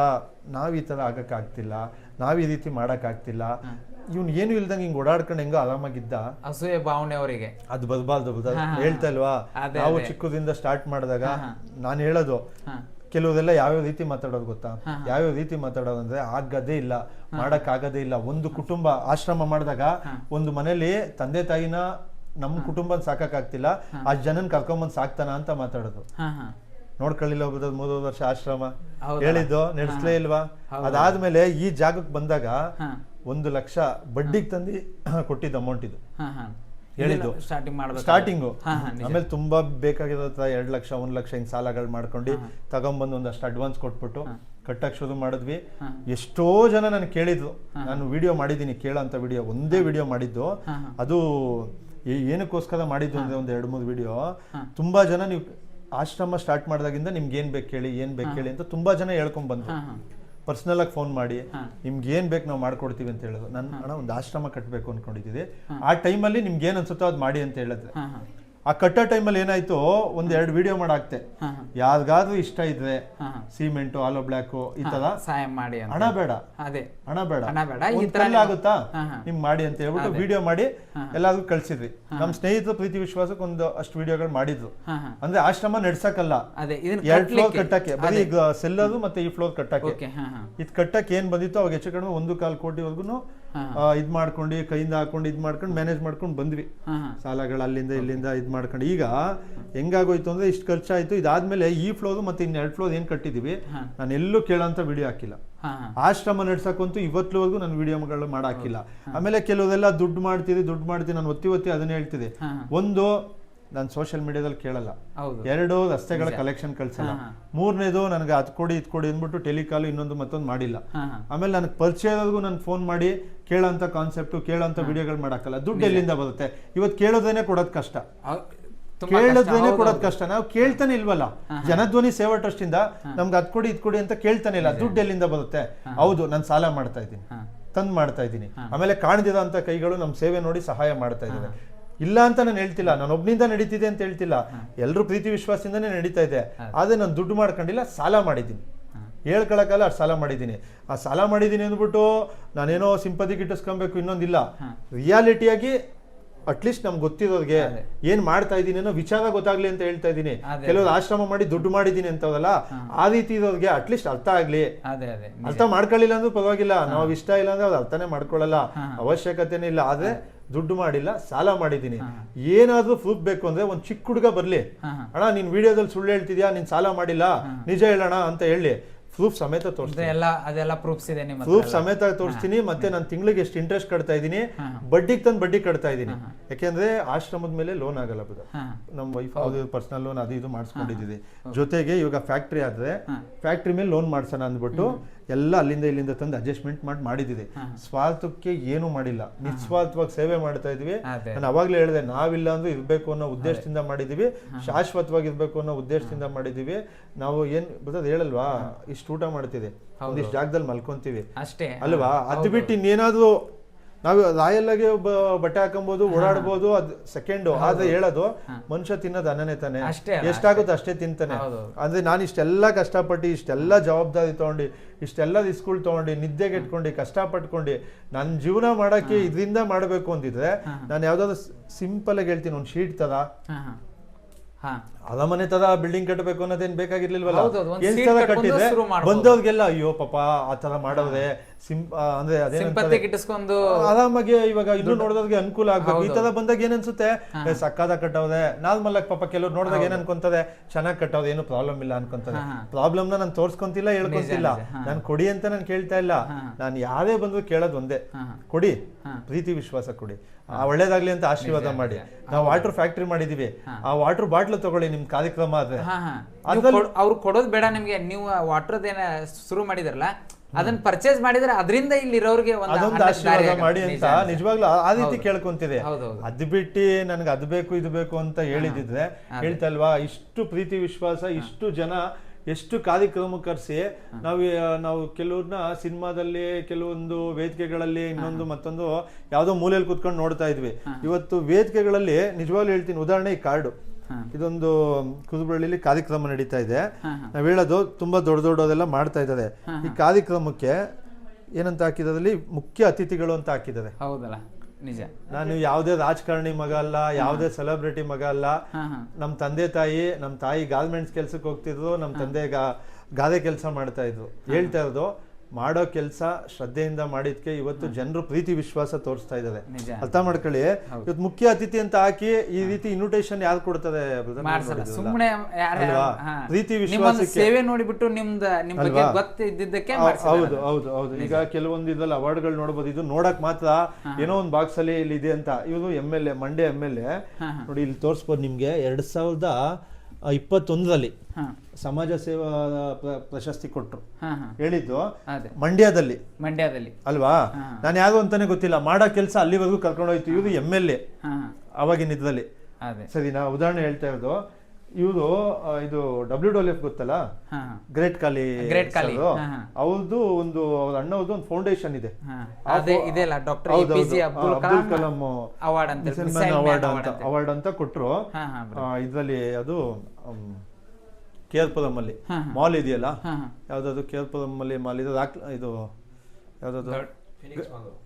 ನಾವು ಈ ಥರ ಆಗೋಕ್ಕಾಗ್ತಿಲ್ಲ ನಾವು ನಾವ್ ಈ ರೀತಿ ಮಾಡೋಕ್ಕಾಗ್ತಿಲ್ಲ. ಆಗ್ತಿಲ್ಲ ಇವ್ನ್ ಏನು ಇಲ್ದಂಗೆ ಹಿಂಗೆ ಓಡಾಡ್ಕೊಂಡು ಹೆಂಗೋ ಆರಾಮಾಗಿದ್ದ. ಅಸೂಯೆ ಭಾವನೆ ಅವರಿಗೆ. ಅದು ಬದಬಾರ್ದು ಹೇಳ್ತಾ ಇಲ್ವಾ? ನಾವು ಚಿಕ್ಕದಿಂದ ಸ್ಟಾರ್ಟ್ ಮಾಡಿದಾಗ ನಾನು ಹೇಳೋದು ಕೆಲವರೆಲ್ಲ ಯಾವ್ಯಾವ ರೀತಿ ಮಾತಾಡೋದು ಗೊತ್ತಾ? ಯಾವ್ಯಾವ ರೀತಿ ಮಾತಾಡೋದು ಅಂದ್ರೆ ಆಗದೇ ಇಲ್ಲ ಮಾಡೋಕ್ಕಾಗದೇ ಆಗದೇ ಇಲ್ಲ. ಒಂದು ಕುಟುಂಬ ಆಶ್ರಮ ಮಾಡಿದಾಗ ಒಂದು ಮನೇಲಿ ತಂದೆ ತಾಯಿನ ನಮ್ಮ ಕುಟುಂಬನ ಸಾಕಾಗ್ತಿಲ್ಲ ಆಗ್ತಿಲ್ಲ ಆ ಜನನ್ ಕರ್ಕೊಂಬಂದ್ ಸಾಕ್ತಾನ ಅಂತ ಮಾತಾಡೋದು. ನೋಡ್ಕೊಳ್ಳಿಲ್ಲ ಒಬ್ಬ ಮೂರು ವರ್ಷ ಆಶ್ರಮ? ಹೇಳಿದ್ದು? ನಡೆಸ್ಲೇ ಇಲ್ವಾ? ಅದಾದ್ಮೇಲೆ ಈ ಜಾಗಕ್ಕೆ ಬಂದಾಗ ಒಂದು ಲಕ್ಷ ಬಡ್ಡಿಗೆ ತಂದು ಕೊಟ್ಟಿದ್ದು ಅಮೌಂಟ್ ಇದು. ಹೇಳಿದ್ದು. ಸ್ಟಾರ್ಟಿಂಗ್ ಮಾಡ್ಬೇಕು. ಸ್ಟಾರ್ಟಿಂಗು ಆಮೇಲೆ ತುಂಬಾ ಬೇಕಾಗಿರೋ ಎರಡು ಲಕ್ಷ ಒಂದ್ ಲಕ್ಷ ಹಿಂಗ್ ಸಾಲಗಳು ಮಾಡ್ಕೊಂಡು ತಗೊಂಬಂದು ಒಂದಷ್ಟು ಅಡ್ವಾನ್ಸ್ ಕೊಟ್ಬಿಟ್ಟು ಕಟ್ಟಕ್ ಶುರು ಮಾಡಿದ್ವಿ. ಎಷ್ಟೋ ಜನ ನಾನು ಕೇಳಿದ್ರು. ನಾನು ವಿಡಿಯೋ ಮಾಡಿದ್ದೀನಿ ಅಂತ ವಿಡಿಯೋ ಒಂದೇ ವಿಡಿಯೋ ಮಾಡಿದ್ದು. ಅದು ಏನಕ್ಕೋಸ್ಕರ ಮಾಡಿದ್ದು ಅಂದ್ರೆ ಒಂದ್ ಎರಡ್ ಮೂರು ವಿಡಿಯೋ ತುಂಬಾ ಜನ ನೀವು ಆಶ್ರಮ ಸ್ಟಾರ್ಟ್ ಮಾಡಿದಾಗಿಂದ ನಿಮ್ಗೆ ಏನ್ ಬೇಕು ಹೇಳಿ ಏನ್ ಬೇಕು ಹೇಳಿ ಅಂತ ತುಂಬಾ ಜನ ಹೇಳ್ಕೊಂಡ್ ಬಂದ್ರು. ಪರ್ಸನಲ್ ಆಗಿ ಫೋನ್ ಮಾಡಿ ನಿಮ್ಗೆ ಏನ್ ಬೇಕು ನಾವು ಮಾಡ್ಕೊಡ್ತೀವಿ ಅಂತ ಹೇಳಿದ್ರು ನನ್ನ ಅಣ್ಣ ಒಂದು ಆಶ್ರಮ ಕಟ್ಟಬೇಕು ಅನ್ಕೊಂಡಿದ್ದೀವಿ ಆ ಟೈಮಲ್ಲಿ ನಿಮ್ಗೆ ಏನ್ ಅನ್ಸುತ್ತೋ ಅದು ಮಾಡಿ ಅಂತ ಹೇಳಿದ್ರೆ. ಆ ಕಟ್ಟೋ ಟೈಮಲ್ಲಿ ಏನಾಯ್ತು ಒಂದ್ ಎರಡು ವಿಡಿಯೋ ಮಾಡಾಕ್ತೆ. ಯಾವ್ದಾದ್ರು ಇಷ್ಟ ಇದ್ರೆ ಸಿಮೆಂಟು ಆಲೋ ಬ್ಲಾಕ್ ಈ ತರ ಸಹಾಯ ಮಾಡಿ ಅಂತ. ಹಣ ಬೇಡ. ಅದೇ. ಹಣ ಬೇಡ. ಹಣ ಬೇಡ, ಈ ತರ ಆಗುತ್ತಾ. ನಿಮ್ ಮಾಡಿ ಅಂತ ಹೇಳ್ಬಿಟ್ಟು ವಿಡಿಯೋ ಮಾಡಿ ಎಲ್ಲಾದ್ರೂ ಕಳ್ಸಿದ್ವಿ. ನಮ್ ಸ್ನೇಹಿತರು ಪ್ರೀತಿ ವಿಶ್ವಾಸಕ್ಕೆ ಒಂದು ಅಷ್ಟು ವಿಡಿಯೋಗಳು ಮಾಡಿದ್ರು. ಅಂದ್ರೆ ಆಶ್ರಮ ನಡ್ಸಕ್ಕಲ್ಲ ಎರಡ್ ಫ್ಲೋರ್ ಕಟ್ಟಕ್ಕೆ. ಬರೀ ಈಗ ಸೆಲ್ಲರು ಮತ್ತೆ ಈ ಫ್ಲೋರ್ ಕಟ್ಟಕ್ಕೆ. ಇದ್ ಕಟ್ಟಕ್ಕೆ ಏನ್ ಬಂದಿತ್ತು ಅವಾಗ ಹೆಚ್ಚು ಕಡಿಮೆ ಒಂದು ಕಾಲ್ ಕೋಟಿವರೆಗೂ. ಇದ್ ಮಾಡ್ಕೊಂಡು ಕೈಯಿಂದ ಹಾಕೊಂಡು ಇದ್ ಮಾಡ್ಕೊಂಡು ಮ್ಯಾನೇಜ್ ಮಾಡ್ಕೊಂಡು ಬಂದ್ವಿ. ಸಾಲಗಳು ಅಲ್ಲಿಂದ ಇಲ್ಲಿಂದ ಇದ್ ಮಾಡ್ಕೊಂಡು. ಈಗ ಹೆಂಗಾಗೋಯ್ತು ಅಂದ್ರೆ ಇಷ್ಟು ಖರ್ಚಾಯ್ತು. ಇದಾದ್ಮೇಲೆ ಈ ಫ್ಲೋರ್ ಮತ್ತೆ ಇನ್ ಎರಡು ಫ್ಲೋರ್ ಏನ್ ಕಟ್ಟಿದೀವಿ. ನಾನು ಎಲ್ಲೂ ಕೇಳೋಂಥ ವಿಡಿಯೋ ಹಾಕಿಲ್ಲ. ಆಶ್ರಮ ನಡ್ಸಕ್ಕಂತೂ ಇವತ್ತುವರೆಗೂ ನಾನು ವಿಡಿಯೋಗಳು ಮಾಡಾಕಿಲ್ಲ. ಆಮೇಲೆ ಕೆಲವೆಲ್ಲ ದುಡ್ಡು ಮಾಡ್ತೀವಿ ದುಡ್ಡು ಮಾಡ್ತೀನಿ ನಾನು ಒತ್ತಿ ಒತ್ತಿ ಅದನ್ನ ಹೇಳ್ತಿದ್ದೆ ಒಂದು ನಾನು ಸೋಷಿಯಲ್ ಮೀಡಿಯಾದಲ್ಲಿ ಕೇಳಲ್ಲ. ಎರಡು ರಸ್ತೆಗಳ ಕಲೆಕ್ಷನ್ ಕಳ್ಸಲ್ಲ. ಮೂರನೇದು ನನಗೆ ಅದ್ ಕೊಡಿ ಇದ್ ಕೊಡಿ ಅಂದ್ಬಿಟ್ಟು ಟೆಲಿಕಾಲ್ ಇನ್ನೊಂದು ಮತ್ತೊಂದು ಮಾಡಿಲ್ಲ. ಆಮೇಲೆ ನನಗೆ ಪರಿಚಯ ಇರೋರ್ಗು ನಾನು ಫೋನ್ ಮಾಡಿ ಕೇಳೋಂಥ ಕಾನ್ಸೆಪ್ಟು ಕೇಳೋಂಥ ವಿಡಿಯೋಗಳು ಮಾಡಕ್ಕಲ್ಲ. ದುಡ್ಡು ಎಲ್ಲಿಂದ ಬರುತ್ತೆ? ಇವತ್ತು ಕೇಳೋದೇನೆ ಕೊಡೋದು ಕಷ್ಟ. ಕೇಳೋದೇನೆ ಕೊಡೋದು ಕಷ್ಟ. ನಾವು ಕೇಳ್ತಾನೆ ಇಲ್ವಲ್ಲ? ಜನಧ್ವನಿ ಸೇವಾ ಟ್ರಸ್ಟ್ ಇಂದ ನಮ್ಗೆ ಅದ್ ಕೊಡಿ ಇದ್ ಕೊಡಿ ಅಂತ ಕೇಳ್ತಾನೆ ಇಲ್ಲ. ದುಡ್ಡು ಎಲ್ಲಿಂದ ಬರುತ್ತೆ? ಹೌದು ನಾನು ಸಾಲ ಮಾಡ್ತಾ ಇದ್ದೀನಿ. ತಂದ್ ಮಾಡ್ತಾ ಇದ್ದೀನಿ. ಆಮೇಲೆ ಕಾಣದಿದ ಅಂತ ಕೈಗಳು ನಮ್ಮ ಸೇವೆ ನೋಡಿ ಸಹಾಯ ಮಾಡ್ತಾ ಇದ್ದಾರೆ ಇಲ್ಲ ಅಂತ ನಾನು ಹೇಳ್ತಿಲ್ಲ. ನಾನು ಒಬ್ಬನಿಂದ ನಡೀತಿದೆ ಅಂತ ಹೇಳ್ತಿಲ್ಲ. ಎಲ್ಲರೂ ಪ್ರೀತಿ ವಿಶ್ವಾಸದಿಂದನೇ ನಡೀತಾ ಇದೆ. ಆದ್ರೆ ನಾನು ದುಡ್ಡು ಮಾಡ್ಕೊಂಡಿಲ್ಲ ಸಾಲ ಮಾಡಿದ್ದೀನಿ. ಹೇಳ್ಕೊಳಕ್ಕಲ್ಲ ಅಷ್ಟು ಸಾಲ ಮಾಡಿದ್ದೀನಿ. ಆ ಸಾಲ ಮಾಡಿದ್ದೀನಿ ಅಂದ್ಬಿಟ್ಟು ನಾನೇನೋ ಸಿಂಪತಿ ಗಿಟ್ಟಿಸ್ಕೊಬೇಕು ಇನ್ನೊಂದಿಲ್ಲ. ರಿಯಾಲಿಟಿಯಾಗಿ ಅಟ್ಲೀಸ್ಟ್ ನಮ್ಗೆ ಗೊತ್ತಿರೋರಿಗೆ ಏನ್ ಮಾಡ್ತಾ ಇದ್ದೀನಿ ಅನ್ನೋ ವಿಚಾರ ಗೊತ್ತಾಗ್ಲಿ ಅಂತ ಹೇಳ್ತಾ ಇದ್ದೀನಿ. ಕೆಲವರು ಆಶ್ರಮ ಮಾಡಿ ದುಡ್ಡು ಮಾಡಿದ್ದೀನಿ ಅಂತವಲ್ಲ ಆ ರೀತಿ ಇರೋರಿಗೆ ಅಟ್ಲೀಸ್ಟ್ ಅರ್ಥ ಆಗ್ಲಿ. ಅರ್ಥ ಮಾಡ್ಕೊಳ್ಳಿಲ್ಲ ಅಂದ್ರೂ ಪರವಾಗಿಲ್ಲ. ನಾವು ಇಷ್ಟ ಇಲ್ಲ ಅಂದ್ರೆ ಅವ್ರು ಅರ್ಥನೇ ಮಾಡ್ಕೊಳ್ಳಲ್ಲ ಅವಶ್ಯಕತೆನೇ ಇಲ್ಲ. ಆದ್ರೆ ದುಡ್ಡು ಮಾಡಿಲ್ಲ ಸಾಲ ಮಾಡಿದ್ದೀನಿ. ಏನಾದ್ರೂ ಪ್ರೂಫ್ ಬೇಕು ಅಂದ್ರೆ ಒಂದ್ ಚಿಕ್ಕ ಹುಡುಗ ಬರ್ಲಿ. ಅಣ್ಣ ನೀನ್ ವಿಡಿಯೋದಲ್ಲಿ ಸುಳ್ಳು ಹೇಳ್ತಿದ್ಯಾ ನೀನ್ ಸಾಲ ಮಾಡಿಲ್ಲ ನಿಜ ಹೇಳೋಣ ಅಂತ ಹೇಳಿ. ಪ್ರೂಫ್ ಸಮೇತ ತೋರಿಸ್ತೀನಿ. ಅದೆಲ್ಲ ಅದೆಲ್ಲ ಪ್ರೂಫ್ಸ್ ಇದೆ ನಿಮ್ಮ ಪ್ರೂಫ್ ಸಮೇತ ತೋರಿಸ್ತೀನಿ. ಮತ್ತೆ ನಾನು ತಿಂಗಳಿಗೆ ಎಷ್ಟು ಇಂಟ್ರೆಸ್ಟ್ ಕಟ್ತಾ ಇದ್ದೀನಿ ಬಡ್ಡಿಗೆ ತಂದು ಬಡ್ಡಿ ಕಟ್ತಾ ಇದ್ದೀನಿ. ಯಾಕೆಂದ್ರೆ ಆಶ್ರಮದ ಮೇಲೆ ಲೋನ್ ಆಗಲ್ಲ ಬದ ನಮ್ಮ ವೈಫ್ ಅದು ಪರ್ಸನಲ್ ಲೋನ್ ಅದು ಇದು ಮಾಡಿಸ್ಕೊಂಡಿದ್ದೀವಿ. ಜೊತೆಗೆ ಇವಾಗ ಫ್ಯಾಕ್ಟ್ರಿ ಆದ್ರೆ ಫ್ಯಾಕ್ಟ್ರಿ ಮೇಲೆ ಲೋನ್ ಮಾಡ್ಸೋಣ ಅಂದ್ಬಿಟ್ಟು ಎಲ್ಲ ಅಲ್ಲಿಂದ ಇಲ್ಲಿಂದ ತಂದು ಅಡ್ಜಸ್ಟ್ಮೆಂಟ್ ಮಾಡಿ ಮಾಡಿದ್ದೀವಿ ಸ್ವಾರ್ಥಕ್ಕೆ ಏನು ಮಾಡಿಲ್ಲ. ನಿಸ್ವಾರ್ಥವಾಗಿ ಸೇವೆ ಮಾಡ್ತಾ ಇದೀವಿ. ನಾನು ಅವಾಗ್ಲೇ ಹೇಳಿದೆ ನಾವಿಲ್ಲ ಅಂದ್ರೆ ಇರಬೇಕು ಅನ್ನೋ ಉದ್ದೇಶದಿಂದ ಮಾಡಿದೀವಿ. ಶಾಶ್ವತವಾಗಿ ಇರ್ಬೇಕು ಅನ್ನೋ ಉದ್ದೇಶದಿಂದ ಮಾಡಿದೀವಿ. ನಾವು ಏನ್ ಬರ್ತದೆ ಹೇಳಲ್ವಾ? ಇಷ್ಟು ಊಟ ಮಾಡ್ತೀವಿ ಒಂದಿಷ್ಟು ಜಾಗದಲ್ಲಿ ಮಲ್ಕೊಂತೀವಿ. ಅಷ್ಟೇ. ಅಲ್ವಾ? ಅದು ಬಿಟ್ಟು ಇನ್ನೇನಾದ್ರೂ ನಾವು ರಾಯಲ್ ಆಗಿ ಒಬ್ಬ ಬಟ್ಟೆ ಹಾಕೊಬಹುದು ಓಡಾಡ್ಬೋದು ಅದ್ ಸೆಕೆಂಡ್ ಆದ್ರೆ ಹೇಳೋದು ಮನುಷ್ಯ ತಿನ್ನೋದು ಅನ್ನನೇ ತಾನೆ. ಎಷ್ಟಾಗುತ್ತೆ ಅಷ್ಟೇ. ತಿಂತಾನೆ. ಅಂದ್ರೆ ನಾನು ಇಷ್ಟೆಲ್ಲ ಕಷ್ಟಪಟ್ಟು ಇಷ್ಟೆಲ್ಲ ಜವಾಬ್ದಾರಿ ತಗೊಂಡು ಇಷ್ಟೆಲ್ಲ ರಿಸ್ಕುಲ್ ತಗೊಂಡು ನಿದ್ದೆಗೆ ಇಟ್ಕೊಂಡು ಕಷ್ಟಪಟ್ಕೊಂಡು ನನ್ನ ಜೀವನ ಮಾಡಕ್ಕೆ ಇದರಿಂದ ಮಾಡಬೇಕು ಅಂತಿದ್ರೆ ನಾನು ಯಾವ್ದಾದ್ರು ಸಿಂಪಲ್ ಆಗಿ ಹೇಳ್ತೀನಿ ಒಂದು ಶೀಟ್ ತರ ಅರಮನೆ ತರ ಬಿಲ್ಡಿಂಗ್ ಕಟ್ಟಬೇಕು ಅನ್ನೋದೇನ್ ಬೇಕಾಗಿರ್ಲಿಲ್ವಲ್ಲ? ಏನ್ ತರ ಕಟ್ಟಿದ್ರೆ. ಬಂದವ್ರಿಗೆಲ್ಲ ಅಯ್ಯೋ ಪಾಪ ಆ ತರ ಮಾಡೋರೆ ಸಿಂ ಅಂದ್ರೆ ಇಟ್ಟಿಸ್ಕೊಂಡು ಆರಾಮಾಗಿ ಇವಾಗ ಇನ್ನು ನೋಡೋದಕ್ಕೆ ಅನುಕೂಲ ಆಗ್ಬೇಕು. ಈ ತರ ಬಂದಾಗ ಏನ್ ಅನ್ಸುತ್ತೆ ಸಕ್ಕದ ಕಟ್ಟವ್ರೆ. ನಾರ್ಮಲ್ ಆಗಿ ಪಾಪ ಕೆಲವ್ರು ನೋಡಿದಾಗ ಏನ್ ಅನ್ಕೊಂತಾರೆ ಚೆನ್ನಾಗ್ ಕಟ್ಟವ್ರೆ. ಏನು ಪ್ರಾಬ್ಲಮ್ ಇಲ್ಲ ಅನ್ಕೊಂತಾರೆ. ಪ್ರಾಬ್ಲಮ್ನ ನಾನು ತೋರ್ಸ್ಕೊಂತಿಲ್ಲ ಹೇಳ್ಕೊಂತಿಲ್ಲ. ನಾನು ಕೊಡಿ ಅಂತ ನಾನು ಕೇಳ್ತಾ ಇಲ್ಲ. ನಾನು ಯಾರೇ ಬಂದ್ರು ಕೇಳೋದು ಒಂದೇ. ಕೊಡಿ. ಪ್ರೀತಿ ವಿಶ್ವಾಸ ಕೊಡಿ. ಆ, ಒಳ್ಳೇದಾಗ್ಲಿ ಅಂತ ಆಶೀರ್ವಾದ ಮಾಡಿ. ನಾವು ವಾಟರ್ ಫ್ಯಾಕ್ಟ್ರಿ ಮಾಡಿದೀವಿ. ಆ ವಾಟರ್ ಬಾಟ್ಲ್ ತಗೊಳ್ಳಿ ನಿಮ್ ಕಾರ್ಯಕ್ರಮ ಆದ್ರೆ. ಅವ್ರು ಕೊಡೋದು ಬೇಡ ನಿಮ್ಗೆ. ನೀವು ವಾಟರ್ ಏನ ಶುರು ಮಾಡಿದ್ರಲ್ಲ ಅದನ್ನ ಪರ್ಚೇಸ್ ಮಾಡಿದ್ರೆ ಅದರಿಂದ ಇಲ್ಲಿ ಇರೋರಿಗೆ ಒಂದು ಅದೊಂದು ಆಶೀರ್ವಾದ ಮಾಡಿ ಅಂತ ನಿಜ. ನಿಜವಾಗ್ಲೂ ಆ- ರೀತಿ ಕೇಳ್ಕೊಂತಿದೆ. ಅದ್ ಬಿಟ್ಟು ನನ್ಗೆ ಅದ್ ಬೇಕು ಇದು ಬೇಕು ಅಂತ ಹೇಳಿದಿದ್ರೆ ಹೇಳ್ತಲ್ವಾ ಇಷ್ಟು ಪ್ರೀತಿ ವಿಶ್ವಾಸ ಇಷ್ಟು ಜನ ಎಷ್ಟು ಕಾರ್ಯಕ್ರಮ ಕರೆಸಿ ನಾವು ನಾವು ಕೆಲವ್ರನ್ನ ಸಿನಿಮಾದಲ್ಲಿ ಕೆಲವೊಂದು ವೇದಿಕೆಗಳಲ್ಲಿ ಇನ್ನೊಂದು ಮತ್ತೊಂದು ಯಾವ್ದೋ ಮೂಲೆಯಲ್ಲಿ ಕುತ್ಕೊಂಡು ನೋಡ್ತಾ ಇದ್ವಿ. ಇವತ್ತು ವೇದಿಕೆಗಳಲ್ಲಿ ನಿಜವಾಗ್ಲೂ ಹೇಳ್ತೀನಿ ಉದಾಹರಣೆ ಈ ಕಾರ್ಡು. ಇದೊಂದು ಕುದುಬಳ್ಳಿಲಿ ಕಾರ್ಯಕ್ರಮ ನಡೀತಾ ಇದೆ. ನಾವ್ ಹೇಳೋದು ತುಂಬಾ ದೊಡ್ಡ ದೊಡ್ಡದೆಲ್ಲ ಮಾಡ್ತಾ ಇದ್ದಾರೆ. ಈ ಕಾರ್ಯಕ್ರಮಕ್ಕೆ ಏನಂತ ಹಾಕಿದ್ರಲ್ಲಿ ಮುಖ್ಯ ಅತಿಥಿಗಳು ಅಂತ ಹಾಕಿದ್ದಾರೆ. ಹೌದಲ್ಲ ನಿಜ. ನಾನು ಯಾವುದೇ ರಾಜಕಾರಣಿ ಮಗ ಅಲ್ಲ ಯಾವುದೇ ಸೆಲೆಬ್ರಿಟಿ ಮಗ ಅಲ್ಲ. ನಮ್ಮ ತಂದೆ ತಾಯಿ ನಮ್ಮ ತಾಯಿ ಗಾರ್ಮೆಂಟ್ಸ್ ಕೆಲ್ಸಕ್ಕೆ ಹೋಗ್ತಿದ್ರು ನಮ್ಮ ತಂದೆ ಗಾದೆ ಕೆಲಸ ಮಾಡ್ತಾ ಇದ್ರು. ಹೇಳ್ತಾ ಇರೋದು ಮಾಡೋ ಕೆಲಸ ಶ್ರದ್ಧೆಯಿಂದ ಮಾಡಿದ್ಕೆ ಇವತ್ತು ಜನರು ಪ್ರೀತಿ ವಿಶ್ವಾಸ ತೋರಿಸ್ತಾ ಇದ್ದಾರೆ. ಅರ್ಥ ಮಾಡ್ಕೊಳ್ಳಿ. ಇವತ್ತು ಮುಖ್ಯ ಅತಿಥಿ ಅಂತ ಹಾಕಿ ಈ ರೀತಿ ಇನ್ವಿಟೇಷನ್ ಯಾರು ಕೊಡ್ತಾರೆ. ಸುಮ್ಮನೆ? ಪ್ರೀತಿ ವಿಶ್ವಾಸ ಸೇವೆ ನೋಡಿಬಿಟ್ಟು ನಿಮ್ದ ನಿಮ್ ಗೊತ್ತಿದ್ದಕ್ಕೆ ಹೌದು ಹೌದು ಹೌದು. ಈಗ ಕೆಲವೊಂದು ಇದ್ರಲ್ಲಿ ಅವಾರ್ಡ್ಗಳು ನೋಡಬಹುದು ಇದು ನೋಡಕ್ ಮಾತ್ರ ಏನೋ ಒಂದು ಬಾಕ್ಸ್ ಅಲ್ಲಿ ಇಲ್ಲಿ ಇದೆ ಅಂತ. ಇವನು M L A Mandya M L A ನೋಡಿ ಇಲ್ಲಿ ತೋರಿಸ್ಬೋದು ನಿಮ್ಗೆ. ಎರಡ್ ಸಾವಿರದ ಇಪ್ಪತ್ತೊಂದರಲ್ಲಿ ಸಮಾಜ ಸೇವಾ ಪ್ರಶಸ್ತಿ ಕೊಟ್ಟರು ಹೇಳಿದ್ದು ಮಂಡ್ಯದಲ್ಲಿ. ಮಂಡ್ಯದಲ್ಲಿ. ಅಲ್ವಾ? ನಾನು ಯಾರು ಅಂತಾನೆ ಗೊತ್ತಿಲ್ಲ. ಮಾಡೋ ಕೆಲಸ ಅಲ್ಲಿವರೆಗೂ ಕರ್ಕೊಂಡೋಯ್ತು ಇವರು ಎಂ ಎಲ್ ಎ ಅವಾಗಿನ ಇದ್ರಲ್ಲಿ. ಅದೇ. ಸರಿ ನಾ ಉದಾಹರಣೆ ಹೇಳ್ತಾ ಇರೋದು. ಇವರು ಇದು ಡಬ್ಲ್ಯೂ ಡಬ್ಲ್ಯೂ ಎಫ್ ಗೊತ್ತಲ್ಲ? Great Khali great Khali. ಅವ್ರದ್ದು ಒಂದು ಅವ್ರ ಅಣ್ಣವ್ರದ್ದು ಒಂದು ಫೌಂಡೇಶನ್ ಇದೆ. ಡಾಕ್ಟರ್ ಅಬ್ದುಲ್ ಕಲಾಂ ಅವಾರ್ಡ್ ಅಂತ ಕೊಟ್ಟರು ಅವಾರ್ಡ್ ಅಂತ ಅವಾರ್ಡ್ ಅಂತ ಹಾ ಇದ್ರಲ್ಲಿ ಅದು ಕೆ ಆರ್ ಪುರಂ ಅಲ್ಲಿ ಮಾಲ್ ಇದೆಯಲ್ಲ? ಯಾವ್ದಾದ್ರು ಕೆ ಆರ್ ಪುರಂ ಅಲ್ಲಿ ಮಾಲ್ ಇದು ರಾಕ್- ಇದು ಯಾವ್ದಾದ್ರು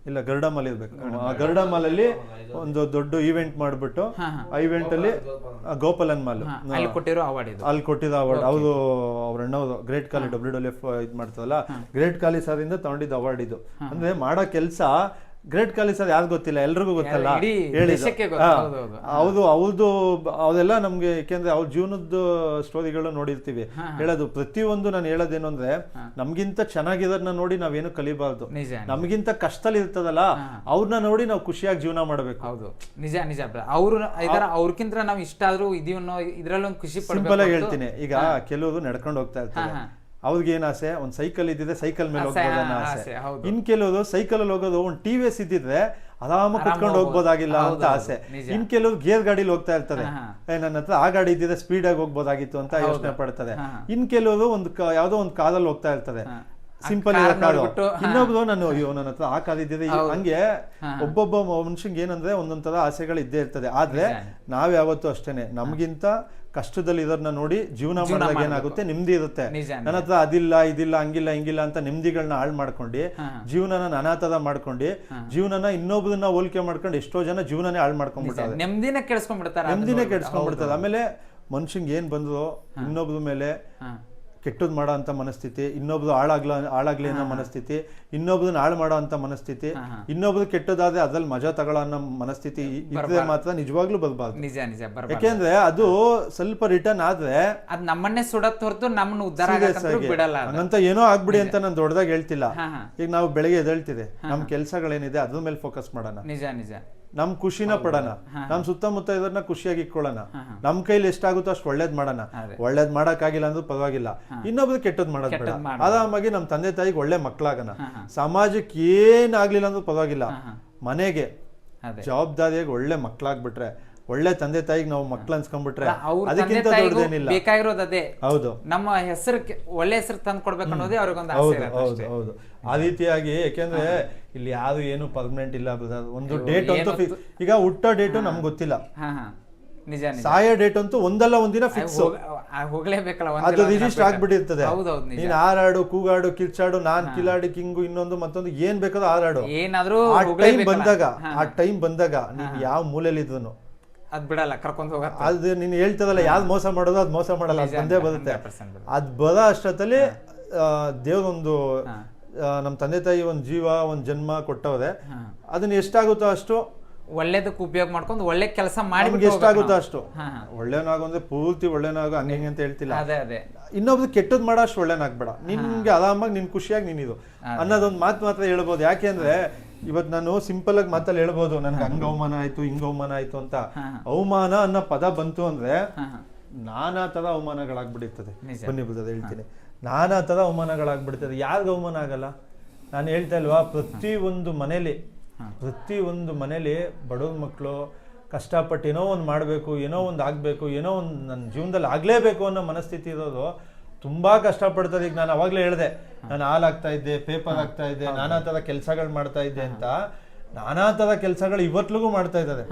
ಇಲ್ಲ ಗರ್ಡ ಮಾಲ್ ಇರ್ಬೇಕು. ಆ ಗರ್ಡ ಮಾಲ್ ಅಲ್ಲಿ ಒಂದು ದೊಡ್ಡ ಇವೆಂಟ್ ಮಾಡ್ಬಿಟ್ಟು. ಆ ಇವೆಂಟ್ ಅಲ್ಲಿ ಗೋಪಾಲನ್ ಮಾಲ್ ಅಲ್ಲಿ ಕೊಟ್ಟಿರೋ ಅವಾರ್ಡ್ ಇದು. ಅಲ್ಲಿ ಕೊಟ್ಟಿದ್ದ ಅವಾರ್ಡ್ ಅವರು ಅವ್ರ ಅಣ್ಣವ್ರು great Khali W W F ಇದು ಮಾಡ್ತಾರಲ್ಲ ಗ್ರೇಟ್ ಕಾಲಿ ಸರ್ ಇಂದ ತಗೊಂಡಿದ್ದ ಅವಾರ್ಡ್ ಇದು. ಅಂದ್ರೆ ಮಾಡೋ ಕೆಲಸ ಗ್ರೇಟ್ ಕಾಲಿಸ್ ಅದು ಯಾರು ಗೊತ್ತಿಲ್ಲ ಎಲ್ರಿಗೂ ಗೊತ್ತಲ್ಲ? ಇಡೀ ಹೇಳಿದ್ದು. ದೇಶಕ್ಕೆ ಗೊತ್ತು. ಹಾ. ಹೌದು, ಹೌದು. ಹೌದು ಅವ್ರದ್ದು ನಮ್ಗೆ ಯಾಕೆಂದ್ರೆ ಅವ್ರ ಜೀವನದ ಸ್ಟೋರಿಗಳು ನೋಡಿರ್ತೀವಿ. ಹೇಳೋದು ಪ್ರತಿಯೊಂದು ನಾನು ಹೇಳೋದೇನು ಅಂದ್ರೆ ನಮ್ಗಿಂತ ಚೆನ್ನಾಗಿರೋದನ್ನ ನೋಡಿ ನಾವೇನು ಕಲಿಬಾರ್ದು. ನಿಜ ನಮ್ಗಿಂತ ಕಷ್ಟದಲ್ಲಿ ಇರ್ತದಲ್ಲ ಅವ್ರನ್ನ ನೋಡಿ ನಾವು ಖುಷಿಯಾಗಿ ಜೀವನ ಮಾಡಬೇಕು. ಹೌದು. ನಿಜ ನಿಜ. ಅವ್ರು ಇದರ ಅವ್ರಕ್ಕಿಂತ ನಾವು ಇಷ್ಟ ಆದ್ರೂ ಇದೀವನ್ನೋ ಇದ್ರಲ್ಲಿ ಒಂದು ಖುಷಿ ಸಿಂಪಲ್ ಆಗಿ ಪಡ್ಬೇಕು ಹೇಳ್ತೀನಿ. ಈಗ ಕೆಲವರು ನಡ್ಕೊಂಡು ಹೋಗ್ತಾ ಇರ್ತಾರೆ. ಹಾ. ಅವ್ರಿಗೆ ಏನ್ ಆಸೆ? ಒಂದ್ ಸೈಕಲ್ ಇದ್ದಿದ್ರೆ ಸೈಕಲ್ ಮೇಲೆ ಹೋಗ್ಬೋದು ಅನ್ನೋ ಆಸೆ. ಇನ್ ಕೆಲವರು ಸೈಕಲ್ ಅಲ್ಲಿ ಹೋಗೋದು ಒಂದ್ ಟಿ ವಿ ಎಸ್ ಇದ್ದಿದ್ರೆ ಆರಾಮ ಕುತ್ಕೊಂಡು ಹೋಗ್ಬೋದು. ಹೋಗ್ಬೋದಾಗಿಲ್ಲ ಅಂತ ಆಸೆ. ಇನ್ ಕೆಲವ್ರು ಗೇರ್ ಗಾಡಿಲಿ ಹೋಗ್ತಾ ಇರ್ತಾರೆ. ಏ ನನ್ನ ಹತ್ರ ಆ ಗಾಡಿ ಇದ್ದಿದ್ರೆ ಸ್ಪೀಡ್ ಆಗಿ ಹೋಗ್ಬೋದಾಗಿತ್ತು ಅಂತ ಯೋಚನೆ ಪಡ್ತಾರೆ. ಇನ್ ಕೆಲವರು ಒಂದು ಯಾವುದೋ ಒಂದು ಕಾರಲ್ಲಿ ಹೋಗ್ತಾ ಇರ್ತಾರೆ. ಸಿಂಪಲ್ ಇರೋ ಕಾರು ಇನ್ನೊಬ್ರು ನಾನು ಅಯ್ಯೋ ನನ್ನ ಹತ್ರ ಆ ಕಾರ್ ಇದ್ದಿದೆ ಹಂಗೆ ಒಬ್ಬೊಬ್ಬ ಮನುಷ್ಯಂಗೆ ಏನಂದ್ರೆ ಒಂದೊಂದ್ ತರ ಆಸೆಗಳು ಇದ್ದೇ ಇರ್ತದೆ. ಆದ್ರೆ ನಾವ್ ಯಾವತ್ತೂ ಅಷ್ಟೇನೆ. ನಮ್ಗಿಂತ ಕಷ್ಟದಲ್ಲಿ ಇದನ್ನ ನೋಡಿ ಜೀವನ ಮಾಡಿದಾಗ ಏನಾಗುತ್ತೆ? ನೆಮ್ಮದಿ ಇರುತ್ತೆ. ನನ್ನ ಹತ್ರ ಅದಿಲ್ಲ ಇದಿಲ್ಲ ಹಂಗಿಲ್ಲ ಹಿಂಗಿಲ್ಲ ಅಂತ ನೆಮ್ಮದಿಗಳನ್ನ ಹಾಳು ಮಾಡ್ಕೊಂಡು ಜೀವನನ ಅನಾಥದ ಮಾಡ್ಕೊಂಡು ಜೀವನನ ಇನ್ನೊಬ್ಬರನ್ನ ಹೋಲಿಕೆ ಮಾಡ್ಕೊಂಡು ಎಷ್ಟೋ ಜನ ಜೀವನನೇ ಹಾಳು ಮಾಡ್ಕೊಂಡ್ಬಿಡ್ತಾರೆ ನೆಮ್ಮದಿನೇ ಕೆಡಿಸ್ಕೊಂಡ್ಬಿಡ್ತಾರೆ ನೆಮ್ಮದಿನೇ ಕೆಡಿಸ್ಕೊಂಡ್ಬಿಡ್ತಾರೆ ಆಮೇಲೆ ಮನುಷ್ಯಂಗೆ ಏನ್ ಬಂದ್ರು ಇನ್ನೊಬ್ರ ಮೇಲೆ ಹಾ. ಕೆಟ್ಟದ್ ಮಾಡೋ ಅಂತ ಮನಸ್ಥಿತಿ ಇನ್ನೊಬ್ರು ಹಾಳಾಗ್ಲ ಹಾಳಾಗ್ಲಿ ಅನ್ನೋ ಮನಸ್ಥಿತಿ ಇನ್ನೊಬ್ರನ್ನ ಹಾಳು ಮಾಡೋ ಅಂತ ಮನಸ್ಥಿತಿ ಇನ್ನೊಬ್ರು ಕೆಟ್ಟದಾದ್ರೆ ಅದ್ರಲ್ಲಿ ಮಜಾ ತಗೊಳ್ಳೋ ಅನ್ನೋ ಮನಸ್ಥಿತಿ ಇದ್ರೆ ಮಾತ್ರ ನಿಜವಾಗ್ಲೂ ಬರ್ಬಾರ್ದು. ನಿಜ ನಿಜ ಬರ್ಬಾರ್ದು. ಯಾಕೆಂದ್ರೆ ಅದು ಸ್ವಲ್ಪ ರಿಟರ್ನ್ ಆದ್ರೆ ಅದ್ ನಮ್ಮನ್ನೇ ಸುಡತ್ ಹೊರತು ನಮ್ಮನ್ನ ಉದ್ದಾರ ಆಗಕ್ಕಂತೂ ಬಿಡಲ್ಲ ಅದು. ಹಂಗಂತ ಏನೋ ಆಗ್ಬಿಡಿ ಅಂತ ನಾನು ದೊಡ್ಡದಾಗಿ ಹೇಳ್ತಿಲ್ಲ. ಹಾ ಹಾ. ಈಗ ನಾವು ಬೆಳಗ್ಗೆ ಎದ್ದೇಳ್ತಿದೆ. ನಮ್ ಕೆಲ್ಸಗಳೇನಿದೆ ಅದ್ರ ಮೇಲೆ ಫೋಕಸ್ ಮಾಡೋಣ. ನಿಜ ನಿಜ. ನಮ್ ಖುಷಿನ ಪಡೋಣ. ನಮ್ ಸುತ್ತಮುತ್ತ ಇದ್ರನ್ನ ಖುಷಿಯಾಗಿ ಇಟ್ಕೊಳ್ಳೋಣ. ನಮ್ ಕೈಲಿ ಎಷ್ಟಾಗುತ್ತೋ ಅಷ್ಟು ಒಳ್ಳೇದ್ ಮಾಡೋಣ. ಒಳ್ಳೇದ್ ಮಾಡಕ್ಕಾಗಿಲ್ಲ ಅಂದ್ರೂ ಪರವಾಗಿಲ್ಲ. ಇನ್ನೊಬ್ರು ಕೆಟ್ಟದ್ ಮಾಡೋದ್ ಬೇಡ. ಆರಾಮಾಗಿ ನಮ್ ತಂದೆ ತಾಯಿಗೆ ಒಳ್ಳೆ ಮಕ್ಳಾಗಣ. ಸಮಾಜಕ್ಕೆ ಏನ್ ಆಗ್ಲಿಲ್ಲ ಅಂದ್ರೂ ಪರವಾಗಿಲ್ಲ. ಮನೆಗೆ ಜವಾಬ್ದಾರಿಯಾಗಿ ಒಳ್ಳೆ ಮಕ್ಳಾಗ್ಬಿಟ್ರೆ ಒಳ್ಳೆ ತಂದೆ ತಾಯಿಗೆ ನಾವು ಮಕ್ಳು ಅನ್ಸ್ಕೊಂಡ್ಬಿಟ್ರೆ ಅದಕ್ಕಿಂತ ದೊಡ್ಡದೇನಿಲ್ಲ. ಬೇಕಾಗಿರೋದು ಅದೇ. ಹೌದು. ನಮ್ಮ ಹೆಸರು ಒಳ್ಳೆ ಹೆಸರು ತಂದು ಕೊಡ್ಬೇಕು ಅನ್ನೋದೇ ಅವ್ರಿಗೊಂದು ಹೌದು ಹೌದು ಹೌದು. ಆ ರೀತಿಯಾಗಿ ಯಾಕೆಂದ್ರೆ ಇಲ್ಲಿ ಯಾರು ಏನು ಪರ್ಮನೆಂಟ್ ಇಲ್ಲ ಒಂದು ಡೇಟ್ ಅಂತೂ ಫಿಕ್ಸ್ ಈಗ ಹುಟ್ಟೋ ಡೇಟು ನಮ್ಗೆ ಗೊತ್ತಿಲ್ಲ. ನಿಜ ಸಾಯ ಡೇಟ್ ಅಂತೂ ಒಂದಲ್ಲ ಒಂದಿನ ಫಿಕ್ಸ್ ಹೋಗ್ಲೇಬೇಕಲ್ಲ ಅದು ರಿಜಿಸ್ಟರ್. ಆಗ್ಬಿಟ್ಟಿರ್ತದೆ. ನೀನ್ ಹಾರಾಡು ಕೂಗಾಡು ಕಿಲ್ಚಾಡು ನಾನ್ ಕಿಲಾಡಿ ಕಿಂಗು ಇನ್ನೊಂದು ಮತ್ತೊಂದು ಏನ್ ಬೇಕಾದ್ರೂ ಆರಾಡು ಏನಾದ್ರೂ ಆ ಟೈಮ್ ಬಂದಾಗ ಆ ಟೈಮ್ ಬಂದಾಗ ನೀನ್ ಯಾವ ಮೂಲೆಯಲ್ಲಿ ಇದ್ನು ಅದ್ ಬಿಡಲ್ಲ ಕರ್ಕೊಂಡ್ ಹೋಗ ಅದು ನೀನ್ ಹೇಳ್ತದಲ್ಲ ಯಾವ್ದು ಮೋಸ ಮಾಡೋದು ಅದ್ ಮೋಸ ಮಾಡಲ್ಲ ಅದ್ ಬಂದೇ ಬರುತ್ತೆ. 100% ಬರುತ್ತೆ. ಅದ್ ಬರೋ ಅಷ್ಟೊತ್ತಲ್ಲಿ ದೇವ್ರೊಂದು ನಮ್ಮ ತಂದೆ ತಾಯಿ ಒಂದು ಜೀವ ಒಂದು ಜನ್ಮ ಕೊಟ್ಟವ್ರೆ. ಅದನ್ನ ಎಷ್ಟಾಗುತ್ತೋ ಅಷ್ಟು ಒಳ್ಳೇದಕ್ಕೆ ಉಪಯೋಗ ಮಾಡ್ಕೊಂಡು ಒಳ್ಳೆ ಕೆಲಸ ಮಾಡಿ ನಮ್ಗೆ ಎಷ್ಟಾಗುತ್ತೋ ಅಷ್ಟು. ಒಳ್ಳೆನಾಗು ಅಂದ್ರೆ ಪೂರ್ತಿ ಒಳ್ಳೆನಾಗು ಹಂಗೆ ಹಿಂಗೆ ಅಂತ ಹೇಳ್ತಿಲ್ಲ. ಅದೇ ಅದೇ. ಇನ್ನೊಬ್ರು ಕೆಟ್ಟದ್ ಮಾಡೋ ಅಷ್ಟು ಒಳ್ಳೆನಾಗ್ಬೇಡ. ನಿನ್ಗೆ ಆರಾಮಾಗಿ ನಿನ್ ಖುಷಿಯಾಗಿ ನೀನಿದು. ಅನ್ನೋದೊಂದು ಮಾತು ಮಾತ್ರ ಹೇಳ್ಬೋದು. ಯಾಕೆ ಅಂದ್ರೆ ಇವತ್ ನಾನು ಸಿಂಪಲ್ ಆಗಿ ಮಾತಲ್ಲಿ ಹೇಳ್ಬೋದು ನನ್ಗೆ ಹಂಗ ಅವಮಾನ ಆಯ್ತು ಹಿಂಗ ಅವಮಾನ ಆಯ್ತು ಅಂತ. ಅವಮಾನ ಅನ್ನೋ ಪದ ಬಂತು ಅಂದ್ರೆ. ನಾನಾ ತರ ಅವಮಾನಗಳಾಗ್ಬಿಡಿರ್ತದೆ ಬನ್ನಿ ಬುದ್ಧದ ಹೇಳ್ತೀನಿ. ನಾನಾ ತರ ಅವಮಾನಗಳಾಗ್ಬಿಡ್ತದೆ ಯಾರಿಗ ಅವಮಾನ ಆಗಲ್ಲ? ನಾನು ಹೇಳ್ತಾ ಇಲ್ವಾ ಪ್ರತಿ ಒಂದು ಮನೇಲಿ ಪ್ರತಿ ಒಂದು ಮನೇಲಿ ಬಡವ್ರ ಮಕ್ಕಳು ಕಷ್ಟಪಟ್ಟು ಏನೋ ಒಂದು ಮಾಡಬೇಕು ಏನೋ ಒಂದು ಆಗಬೇಕು ಏನೋ ಒಂದು ನನ್ನ ಜೀವನದಲ್ಲಿ ಆಗಲೇಬೇಕು ಅನ್ನೋ ಮನಸ್ಥಿತಿ ಇರೋದು ತುಂಬಾ ಕಷ್ಟಪಡ್ತದೆ ಈಗ ನಾನು ಅವಾಗಲೇ ಹೇಳಿದೆ ನಾನು ಹಾಲ್ ಆಗ್ತಾ ಇದ್ದೆ ಪೇಪರ್ ಆಗ್ತಾ ಇದ್ದೆ ನಾನಾ ತರ ಕೆಲಸಗಳು ಮಾಡ್ತಾ ಇದ್ದೆ ಅಂತ ನಾನಾ ತರ ಕೆಲಸಗಳು ಇವತ್ತಿಗೂ ಮಾಡ್ತಾ ಇದ್ದಾರೆ.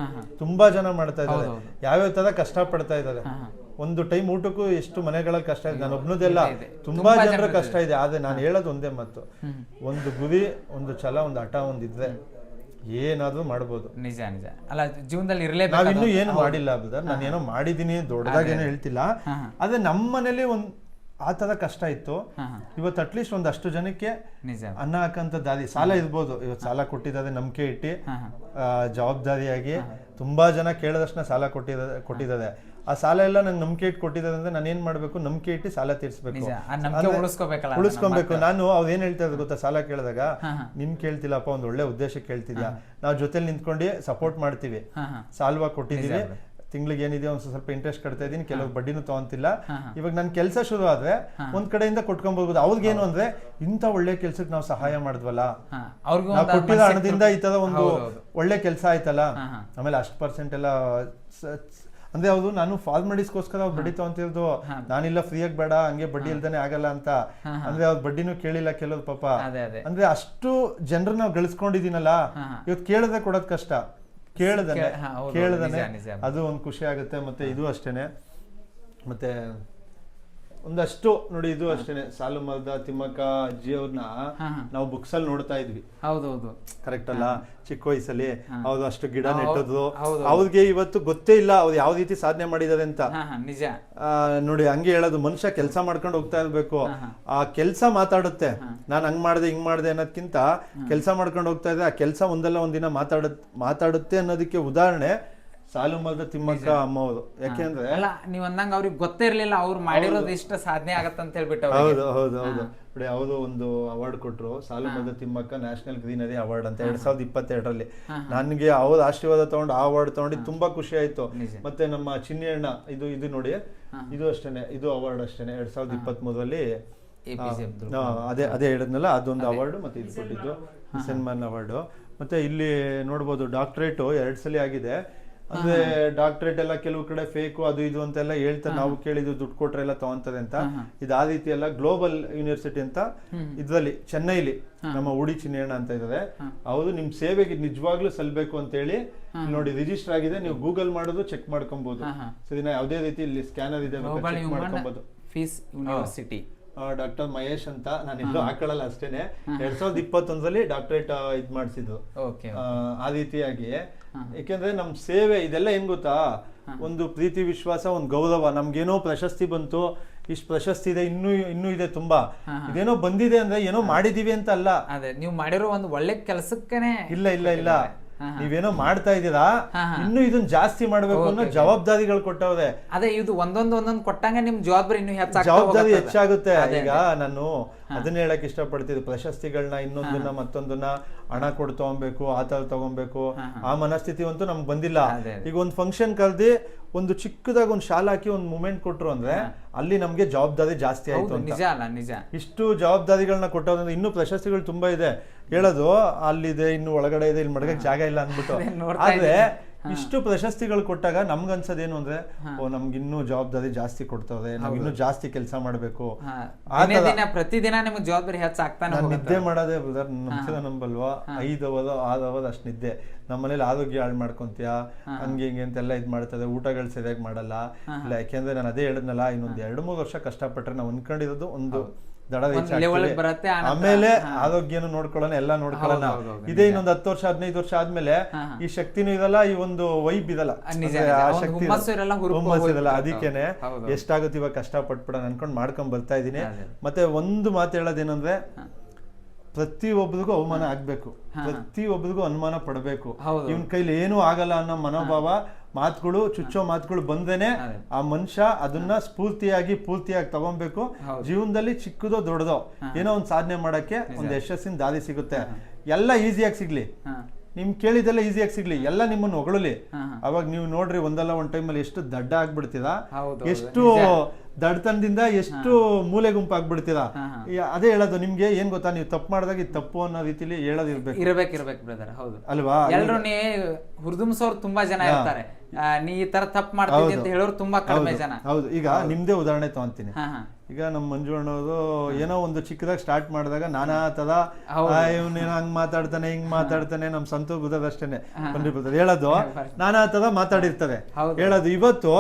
ತುಂಬಾ ಜನ ಮಾಡ್ತಾ ಇದ್ದಾರೆ. ಯಾವ್ಯಾವ ತರ ಕಷ್ಟ ಪಡ್ತಾ ಇದ್ದಾರೆ ಒಂದು ಟೈಮ್ ಊಟಕ್ಕೂ ಎಷ್ಟು ಮನೆಗಳಲ್ಲಿ ಕಷ್ಟ ಇದೆ. ನಾನು ಒಬ್ನದೆಲ್ಲ ತುಂಬಾ ಜನರ ಕಷ್ಟ ಇದೆ. ಆದ್ರೆ ನಾನು ಹೇಳೋದು ಒಂದೇ ಮತ್ತು ಒಂದು ಗುರಿ ಒಂದು ಛಲ ಒಂದು ಹಠ ಒಂದಿದ್ರೆ ಏನಾದ್ರೂ ಮಾಡ್ಬೋದು. ನಿಜ ನಿಜ. ಅಲ್ಲ ಜೀವನದಲ್ಲಿ ಇರಲೇಬೇಕು ನಾವಿನ್ನೂ ಏನು ಮಾಡಿಲ್ಲ ಬ್ರದರ್. ನಾನು ಏನೋ ಮಾಡಿದೀನಿ ದೊಡ್ಡದಾಗೇನೋ ಹೇಳ್ತಿಲ್ಲ. ಆದ್ರೆ ನಮ್ಮ ಮನೇಲಿ ಒಂದ್ ಆ ತರ ಕಷ್ಟ ಇತ್ತು. ಇವತ್ತು ಅಟ್ಲೀಸ್ಟ್ ಒಂದಷ್ಟು ಜನಕ್ಕೆ ಅನ್ನ ಹಾಕಂತ ದಾರಿ. ಸಾಲ ಇರ್ಬೋದು. ಇವತ್ತು ಸಾಲ ಕೊಟ್ಟಿದ್ದಾರೆ ನಂಬಿಕೆ ಇಟ್ಟು ಜವಾಬ್ದಾರಿಯಾಗಿ ತುಂಬಾ ಜನ ಕೇಳಿದಷ್ಟು ಸಾಲ ಕೊಟ್ಟಿದ ಕೊಟ್ಟಿದ್ದಾರೆ. ಆ ಸಾಲ ಎಲ್ಲ ನಂಗೆ ನಂಬಿಕೆ ಇಟ್ಟು ಕೊಟ್ಟಿದ್ದಾರೆ ಅಂದ್ರೆ ನಾನು ಏನ್ ಮಾಡ್ಬೇಕು? ನಂಬಿಕೆ ಇಟ್ಟು ಸಾಲ ತೀರಿಸಬೇಕು. ಉಳಿಸ್ಕೊಬೇಕು. ನಾನು ಅವ್ರು ಏನ್ ಹೇಳ್ತಾ ಇದ್ರು ಗೊತ್ತಾ? ಸಾಲ ಕೇಳಿದಾಗ ನಿನ್ ಕೇಳ್ತಿಲ್ಲಪ್ಪ ಒಂದ್ ಒಳ್ಳೆ ಉದ್ದೇಶ ಕೇಳ್ತಿದ್ಯಾ? ನಾವು ಜೊತೆಲಿ ನಿಂತ್ಕೊಂಡು ಸಪೋರ್ಟ್ ಮಾಡ್ತೀವಿ. ಸಾಲ್ವಾಗಿ ಕೊಟ್ಟಿದ್ದೀವಿ. ಕೊಟ್ಟಿದೀವಿ ತಿಂಗಳಿಗೆ ಏನಿದೆ ಒಂದು ಸ್ವಲ್ಪ ಇಂಟ್ರೆಸ್ಟ್ ಕಟ್ತಾ ಇದೀನಿ ಕೆಲವು ಬಡ್ಡಿನೂ ತಗೊಂತಿಲ್ಲ. ಇವಾಗ ನನ್ನ ಕೆಲಸ ಶುರು ಆದ್ರೆ ಒಂದ್ ಕಡೆಯಿಂದ ಕೊಟ್ಕೊಂಡ್ಬೋದು ಅವ್ರಿಗೇನು ಅಂದ್ರೆ ಇಂಥ ಒಳ್ಳೆ ಕೆಲ್ಸಕ್ಕೆ ನಾವು ಸಹಾಯ ಮಾಡಿದ್ವಲ್ಲ? ನಾವು ಒಂದು ಕೊಟ್ಟಿರೋ ಹಣದಿಂದ ಈ ತರ ಒಂದು ಒಳ್ಳೆ ಕೆಲಸ ಆಯ್ತಲ್ಲ. ಆಮೇಲೆ ಅಷ್ಟು ಪರ್ಸೆಂಟ್ ಎಲ್ಲ ಅಂದ್ರೆ ಅವರು ನಾನು ಫಾರ್ಮಲಿಟಿಸ್ಗೋಸ್ಕರ ಅವ್ರು ಬಡ್ಡಿ ತಗೊಂತಿರೋದು. ನಾನಿಲ್ಲ ಫ್ರೀಯಾಗಿ ಬೇಡ ಹಂಗೆ ಬಡ್ಡಿ ಇಲ್ದಾನೆ ಆಗಲ್ಲ ಅಂತ. ಅಂದ್ರೆ ಅವ್ರ ಬಡ್ಡಿನೂ ಕೇಳಿಲ್ಲ ಕೆಲವ್ರು ಪಾಪ. ಅದೇ ಅದೇ. ಅಂದ್ರೆ ಅಷ್ಟು ಜನರು ನಾವು ಗಳಿಸ್ಕೊಂಡಿದೀನಲ್ಲ ಇವತ್ತು ಕೇಳದೆ ಕೊಡೋದ್ ಕಷ್ಟ. ಕೇಳದನೆ ಕೇಳ್ದನೆ. ಅದು ಒಂದು ಖುಷಿ ಆಗುತ್ತೆ ಮತ್ತೆ ಇದು ಅಷ್ಟೇನೆ ಮತ್ತೆ ಒಂದಷ್ಟು ನೋಡಿ ಇದು ಅಷ್ಟೇನೆ. ಸಾಲು ಮರದ ತಿಮ್ಮಕ್ಕ ಅಜ್ಜಿಯವ್ರನ್ನ ನಾವು ಬುಕ್ಸ್ ಅಲ್ಲಿ ನೋಡ್ತಾ ಇದ್ವಿ. ಹೌದೌದು. ಕರೆಕ್ಟ್ ಅಲ್ಲ? ಚಿಕ್ಕ ವಯಸ್ಸಲ್ಲಿ ಅವ್ರು ಅಷ್ಟು ಗಿಡ ನೆಟ್ಟದ್ದು. ಅವ್ರಿಗೆ ಇವತ್ತು ಗೊತ್ತೇ ಇಲ್ಲ ಅವ್ರು ಯಾವ ರೀತಿ ಸಾಧನೆ ಮಾಡಿದ್ದಾರೆ ಅಂತ. ನಿಜ. ನೋಡಿ ಹಂಗೆ ಹೇಳೋದು ಮನುಷ್ಯ ಕೆಲಸ ಮಾಡ್ಕೊಂಡು ಹೋಗ್ತಾ ಇರ್ಬೇಕು. ಆ ಕೆಲಸ ಮಾತಾಡುತ್ತೆ. ನಾನು ಹಂಗ್ ಮಾಡ್ದೆ ಹಿಂಗ್ ಮಾಡ್ದೆ ಅನ್ನೋದ್ಕಿಂತ ಕೆಲಸ ಮಾಡ್ಕೊಂಡು ಹೋಗ್ತಾ ಇದ್ರೆ ಆ ಕೆಲಸ ಒಂದಲ್ಲ ಒಂದಿನ ಮಾತಾಡ ಮಾತಾಡುತ್ತೆ ಅನ್ನೋದಕ್ಕೆ ಉದಾಹರಣೆ ಸಾಲು ಮರದ ತಿಮ್ಮಕ್ಕ ಅಮ್ಮ ಅವರು ಯಾಕೆಂದ್ರೆ ಅಲ್ಲ ನೀವ್ ಅಂದಂಗ ಅವ್ರಿಗೆ ಗೊತ್ತೇ ಇರ್ಲಿಲ್ಲ ಅವ್ರು ಮಾಡಿರೋದು ಇಷ್ಟ ಸಾಧನೆ ಆಗತ್ತಂತ ಹೇಳ್ಬಿಟ್ಟು ಅವ್ರಿಗೆ. ಹೌದು ಹೌದು ಹೌದು. ನೋಡಿ ಅವರು ಒಂದು ಅವಾರ್ಡ್ ಕೊಟ್ಟರು ಸಾಲು ಮರದ ತಿಮ್ಮಕ್ಕ ನ್ಯಾಷನಲ್ ಗ್ರೀನರಿ ಅವಾರ್ಡ್ ಅಂತ ಎರಡ್ ಸಾವಿರದ ಇಪ್ಪತ್ತೆರಡರಲ್ಲಿ. ನನಗೆ ಅವ್ರ ಆಶೀರ್ವಾದ ತಗೊಂಡು ಆ ಅವಾರ್ಡ್ ತಗೊಂಡು ತುಂಬಾ ಖುಷಿ ಆಯ್ತು. ಮತ್ತೆ ನಮ್ಮ ಚಿನ್ನಿ ಅಣ್ಣ ಇದು ಇದು ನೋಡಿ ಇದು ಅಷ್ಟೇನೆ ಇದು ಅವಾರ್ಡ್ ಅಷ್ಟೇನೆ ಎರಡ್ ಸಾವಿರದ ಇಪ್ಪತ್ತ್ ಮೂರರಲ್ಲಿ ಅದೇ ಅದೇ ಹೇಳಿದ್ನಲ್ಲ ಅದೊಂದು ಅವಾರ್ಡ್ ಮತ್ತೆ ಇದು ಕೊಟ್ಟಿದ್ದು. ಸನ್ಮಾನ್ ಅವಾರ್ಡ್ ಮತ್ತೆ ಇಲ್ಲಿ ನೋಡ್ಬೋದು ಡಾಕ್ಟರೇಟ್ ಎರಡ್ ಸಲ ಆಗಿದೆ. ಅಂದ್ರೆ ಡಾಕ್ಟರೇಟ್ ಎಲ್ಲ ಕೆಲವು ಕಡೆ ಫೇಕು ಅದು ಇದು ಅಂತೆಲ್ಲ ಹೇಳ್ತಾರೆ ನಾವು ಕೇಳಿದ್ವಿ ದುಡ್ಡು ಕೊಟ್ರೆ ಎಲ್ಲ ತಗೊಂತದೆ ಅಂತ. ಇದು ಆ ರೀತಿ ಎಲ್ಲ ಗ್ಲೋಬಲ್ ಯೂನಿವರ್ಸಿಟಿ ಅಂತ ಇದ್ರಲ್ಲಿ ಚೆನ್ನೈಲಿ ನಮ್ಮ ಉಡಿ ಚಿನ್ನಣ್ಣ ಅಂತ ಇದ್ದಾರೆ. ಹೌದು ನಿಮ್ ಸೇವೆಗೆ ನಿಜವಾಗ್ಲೂ ಸಲ್ಬೇಕು ಅಂತ ಹೇಳಿ ನೋಡಿ ರಿಜಿಸ್ಟರ್ ಆಗಿದೆ ನೀವು ಗೂಗಲ್ ಮಾಡೋದು ಚೆಕ್ ಮಾಡ್ಕೊಬಹುದು ಸರಿನಾ ಯಾವುದೇ ರೀತಿ ಇಲ್ಲಿ ಸ್ಕ್ಯಾನರ್ ಇದೆ ಮಾಡ್ಕೊಬಹುದು ಫೀಸ್ ಯೂನಿವರ್ಸಿಟಿ ಡಾಕ್ಟರ್ ಮಹೇಶ್ ಅಂತ ನಾನು ಎಲ್ಲೂ ಹಾಕೊಳ್ಳಲ್ಲ ಅಷ್ಟೇನೆ. ಎರಡ್ ಸಾವಿರದ ಇಪ್ಪತ್ತೊಂದರಲ್ಲಿ ಡಾಕ್ಟರೇಟ್ ಇದ್ ಮಾಡಿಸಿದ್ದು. ಆ ರೀತಿಯಾಗಿ ಯಾಕೆಂದ್ರೆ ನಮ್ ಸೇವೆ ಇದೆಲ್ಲ ಏನು ಗೊತ್ತಾ? ಒಂದು ಪ್ರೀತಿ ವಿಶ್ವಾಸ ಒಂದು ಗೌರವ. ನಮ್ಗೇನೋ ಪ್ರಶಸ್ತಿ ಬಂತು ಇಷ್ಟು ಪ್ರಶಸ್ತಿ ಇದೆ ಇನ್ನೂ ಇನ್ನೂ ಇದೆ ತುಂಬಾ. ಇದೇನೋ ಬಂದಿದೆ ಅಂದ್ರೆ ಏನೋ ಮಾಡಿದೀವಿ ಅಂತ ಅಲ್ಲ ಅದೇ ನೀವು ಮಾಡಿರೋ ಒಂದು ಒಳ್ಳೆ ಕೆಲಸಕ್ಕೇನೆ ಇಲ್ಲ ಇಲ್ಲ ಇಲ್ಲ. ನೀವೇನೋ ಮಾಡ್ತಾ ಇದ್ದೀರಾ? ಇನ್ನು ಇದನ್ನ ಜಾಸ್ತಿ ಮಾಡ್ಬೇಕು ಅನ್ನೋ ಜವಾಬ್ದಾರಿಗಳು ಕೊಟ್ಟವ್ರೆ. ಅದೇ ಇದು ಒಂದೊಂದು ಒಂದೊಂದು ಕೊಟ್ಟಂಗೆ ನಿಮ್ ಜವಾಬ್ದಾರಿ ಇನ್ನು. ಹೆಚ್ಚಾಗುತ್ತೆ. ಈಗ ನಾನು ಅದನ್ನ ಹೇಳಕ್ ಇಷ್ಟಪಡ್ತಿದ್ರು ಪ್ರಶಸ್ತಿಗಳನ್ನ ಇನ್ನೊಂದನ್ನ ಮತ್ತೊಂದನ್ನ ಹಣ ಕೊಡ್ ತಗೊಬೇಕು ಆ ತರ ತಗೊಬೇಕು. ಆ ಮನಸ್ಥಿತಿ ಅಂತೂ ನಮ್ಗೆ ಬಂದಿಲ್ಲ. ಈಗ ಒಂದು ಫಂಕ್ಷನ್ ಕರೆದಿ ಒಂದು ಚಿಕ್ಕದಾಗಿ ಒಂದು ಶಾಲೆ ಹಾಕಿ ಒಂದು ಮೂಮೆಂಟ್ ಕೊಟ್ರು ಅಂದ್ರೆ ಅಲ್ಲಿ ನಮ್ಗೆ ಜವಾಬ್ದಾರಿ ಜಾಸ್ತಿ ಆಯ್ತು ನಿಜ ಅಲ್ಲ ನಿಜ. ಇಷ್ಟು ಜವಾಬ್ದಾರಿಗಳನ್ನ ಕೊಟ್ಟೋದ್ರಿಂದ ಇನ್ನೂ ಪ್ರಶಸ್ತಿಗಳು ತುಂಬಾ ಇದೆ. ಹೇಳೋದು ಅಲ್ಲಿದೆ ಇನ್ನು ಒಳಗಡೆ ಇದೆ ಇಲ್ಲಿ ಮಡಗಕ್ಕೆ ಜಾಗ ಇಲ್ಲ ಅಂದ್ಬಿಟ್ಟು. ಅದೇ ಆದ್ರೆ ಇಷ್ಟು ಪ್ರಶಸ್ತಿಗಳು ಕೊಟ್ಟಾಗ ನಮ್ಗನ್ಸೋದೇನು ಅಂದ್ರೆ ಓ ನಮ್ಗೆ ಇನ್ನೂ ಜವಾಬ್ದಾರಿ ಜಾಸ್ತಿ ಕೊಡ್ತವ್ರೆ ನಾವ್ ಇನ್ನೂ ಜಾಸ್ತಿ ಕೆಲಸ ಮಾಡ್ಬೇಕು. ಪ್ರತಿದಿನ ನಿಮ್ಗೆ ಜವಾಬ್ದಾರಿ ಹೆಚ್ಚಾಗ್ತಾನೆ ನಿದ್ದೆ ಮಾಡೋದೇ ಬ್ರದರ್ ನಮ್ಸದ ನಂಬಲ್ವಾ? ಐದು ಅವರ್ ಆರು ಅವರ್ ಅಷ್ಟು ನಿದ್ದೆ. ನಮ್ಮ ಮನೇಲಿ ಆರೋಗ್ಯ ಹಾಳು ಮಾಡ್ಕೊಂತೀಯ? ಹಂಗೆ ಹಿಂಗೆ ಅಂತೆಲ್ಲ ಇದ್ ಮಾಡ್ತದೆ ಊಟಗಳು ಸರಿಯಾಗಿ ಮಾಡಲ್ಲ. ಇಲ್ಲ ಯಾಕೆಂದ್ರೆ ನಾನು ಅದೇ ಹೇಳಿದ್ನಲ್ಲ ಇನ್ನೊಂದ್ ಎರಡು ಮೂರು ವರ್ಷ ಕಷ್ಟಪಟ್ರೆ ನಾವು ಅನ್ಕೊಂಡಿರೋದು ಒಂದು ದಡ ಬರುತ್ತೆ, ಆಮೇಲೆ ಆರೋಗ್ಯನೂ ನೋಡ್ಕೊಳ್ಳೋಣ ಎಲ್ಲ ನೋಡ್ಕೊಳ್ಳೋಣ. ಇದೇ ಇನ್ನೊಂದು ಹತ್ತು ವರ್ಷ ಹದಿನೈದು ವರ್ಷ ಆದ್ಮೇಲೆ ಈ ಶಕ್ತಿನೂ ಇದಲ್ಲ ಈ ಒಂದು ವೈಬ್ ಇದಲ್ಲ. ಶಕ್ತಿ ಇರಲ್ಲ. ಅದಕ್ಕೇನೆ. ಎಷ್ಟಾಗುತ್ತೆ ಇವಾಗ ಕಷ್ಟಪಟ್ಬಿಡ ಅನ್ಕೊಂಡ್ ಮಾಡ್ಕೊಂಡ್ ಬರ್ತಾ ಇದೀನಿ ಮತ್ತೆ ಒಂದು ಮಾತು ಹೇಳೋದೇನಂದ್ರೆ ಪ್ರತಿಯೊಬ್ಬರಿಗೂ ಅವಮಾನ ಆಗ್ಬೇಕು. ಪ್ರತಿಯೊಬ್ಬರಿಗೂ ಅನುಮಾನ ಪಡಬೇಕು. ಇವನ್ ಕೈಲಿ ಏನೂ ಆಗಲ್ಲ ಅನ್ನೋ ಮನೋಭಾವ ಮಾತುಗಳು ಚುಚ್ಚೋ ಮಾತುಗಳು ಬಂದೇನೆ ಆ ಮನುಷ್ಯ ಅದನ್ನ ಸ್ಫೂರ್ತಿಯಾಗಿ ಪೂರ್ತಿಯಾಗಿ ತಗೊಬೇಕು. ಜೀವನದಲ್ಲಿ ಚಿಕ್ಕದೋ ದೊಡ್ಡದೋ ಏನೋ ಒಂದು ಸಾಧನೆ ಮಾಡಕ್ಕೆ ಒಂದು ಯಶಸ್ಸಿನ ದಾರಿ ಸಿಗುತ್ತೆ. ಎಲ್ಲ ಈಸಿಯಾಗಿ ಸಿಗ್ಲಿ. ನಿಮ್ ಕೇಳಿದೆಲ್ಲ ಈಸಿಯಾಗಿ ಸಿಗ್ಲಿ. ಎಲ್ಲ ನಿಮ್ಮನ್ನ ಹೊಗಳಲಿ. ಅವಾಗ ನೀವು ನೋಡ್ರಿ ಒಂದಲ್ಲ ಒಂದ್ ಟೈಮಲ್ಲಿ ಎಷ್ಟು ದಡ್ಡ ಆಗ್ಬಿಡ್ತೀರಾ? ಎಷ್ಟು ದಡ್ತನದಿಂದ ಎಷ್ಟು ಮೂಲೆ ಗುಂಪು ಆಗ್ಬಿಡ್ತೀರಾ ಹಾ, ಹಾ. ಈ- ಅದೇ ಹೇಳೋದು ನಿಮ್ಗೆ ಏನ್ ಗೊತ್ತಾ? ನೀವು ತಪ್ಪು ಮಾಡಿದಾಗ ಇದು ತಪ್ಪು ಅನ್ನೋ ರೀತಿಲಿ ಹೇಳೋದಿರ್ಬೇಕು ಇರ್ಬೇಕು. ಇರ್ಬೇಕು ಬ್ರದರ್ ಹೌದು. ಅಲ್ವಾ? ಎಲ್ರು ನೀ ಹುರಿದುಂಬಿಸೋರು ತುಂಬಾ ಜನ ಇರ್ತಾರೆ. ನೀ ಈ ತರ ತಪ್ಪು ಮಾಡ್ತೀನಿ ಅಂತ ಹೇಳೋರು ತುಂಬಾ ಕಡಿಮೆ ಜನ. ಹೌದು. ಈಗ ನಿಮ್ದೇ ಉದಾಹರಣೆ ತಗೊಂತೀನಿ. ಈಗ ನಮ್ಮ ಮಂಜು ಏನೋ ಒಂದು ಚಿಕ್ಕದಾಗಿ ಸ್ಟಾರ್ಟ್ ಮಾಡಿದಾಗ ನಾನಾ ತದ ಇವನೇನು ಹಂಗ್ ಮಾತಾಡ್ತಾನೆ ಹಿಂಗ್ ಮಾತಾಡ್ತಾನೆ ನಮ್ ಸಂತು ಬುದ್ಧದಷ್ಟೇನೆ ಅಷ್ಟೇನೆ. ಹೇಳೋದು ನಾನಾ ತದ ಮಾತಾಡಿರ್ತಾರೆ ಹೌದು. ಹೇಳೋದು ಇವತ್ತು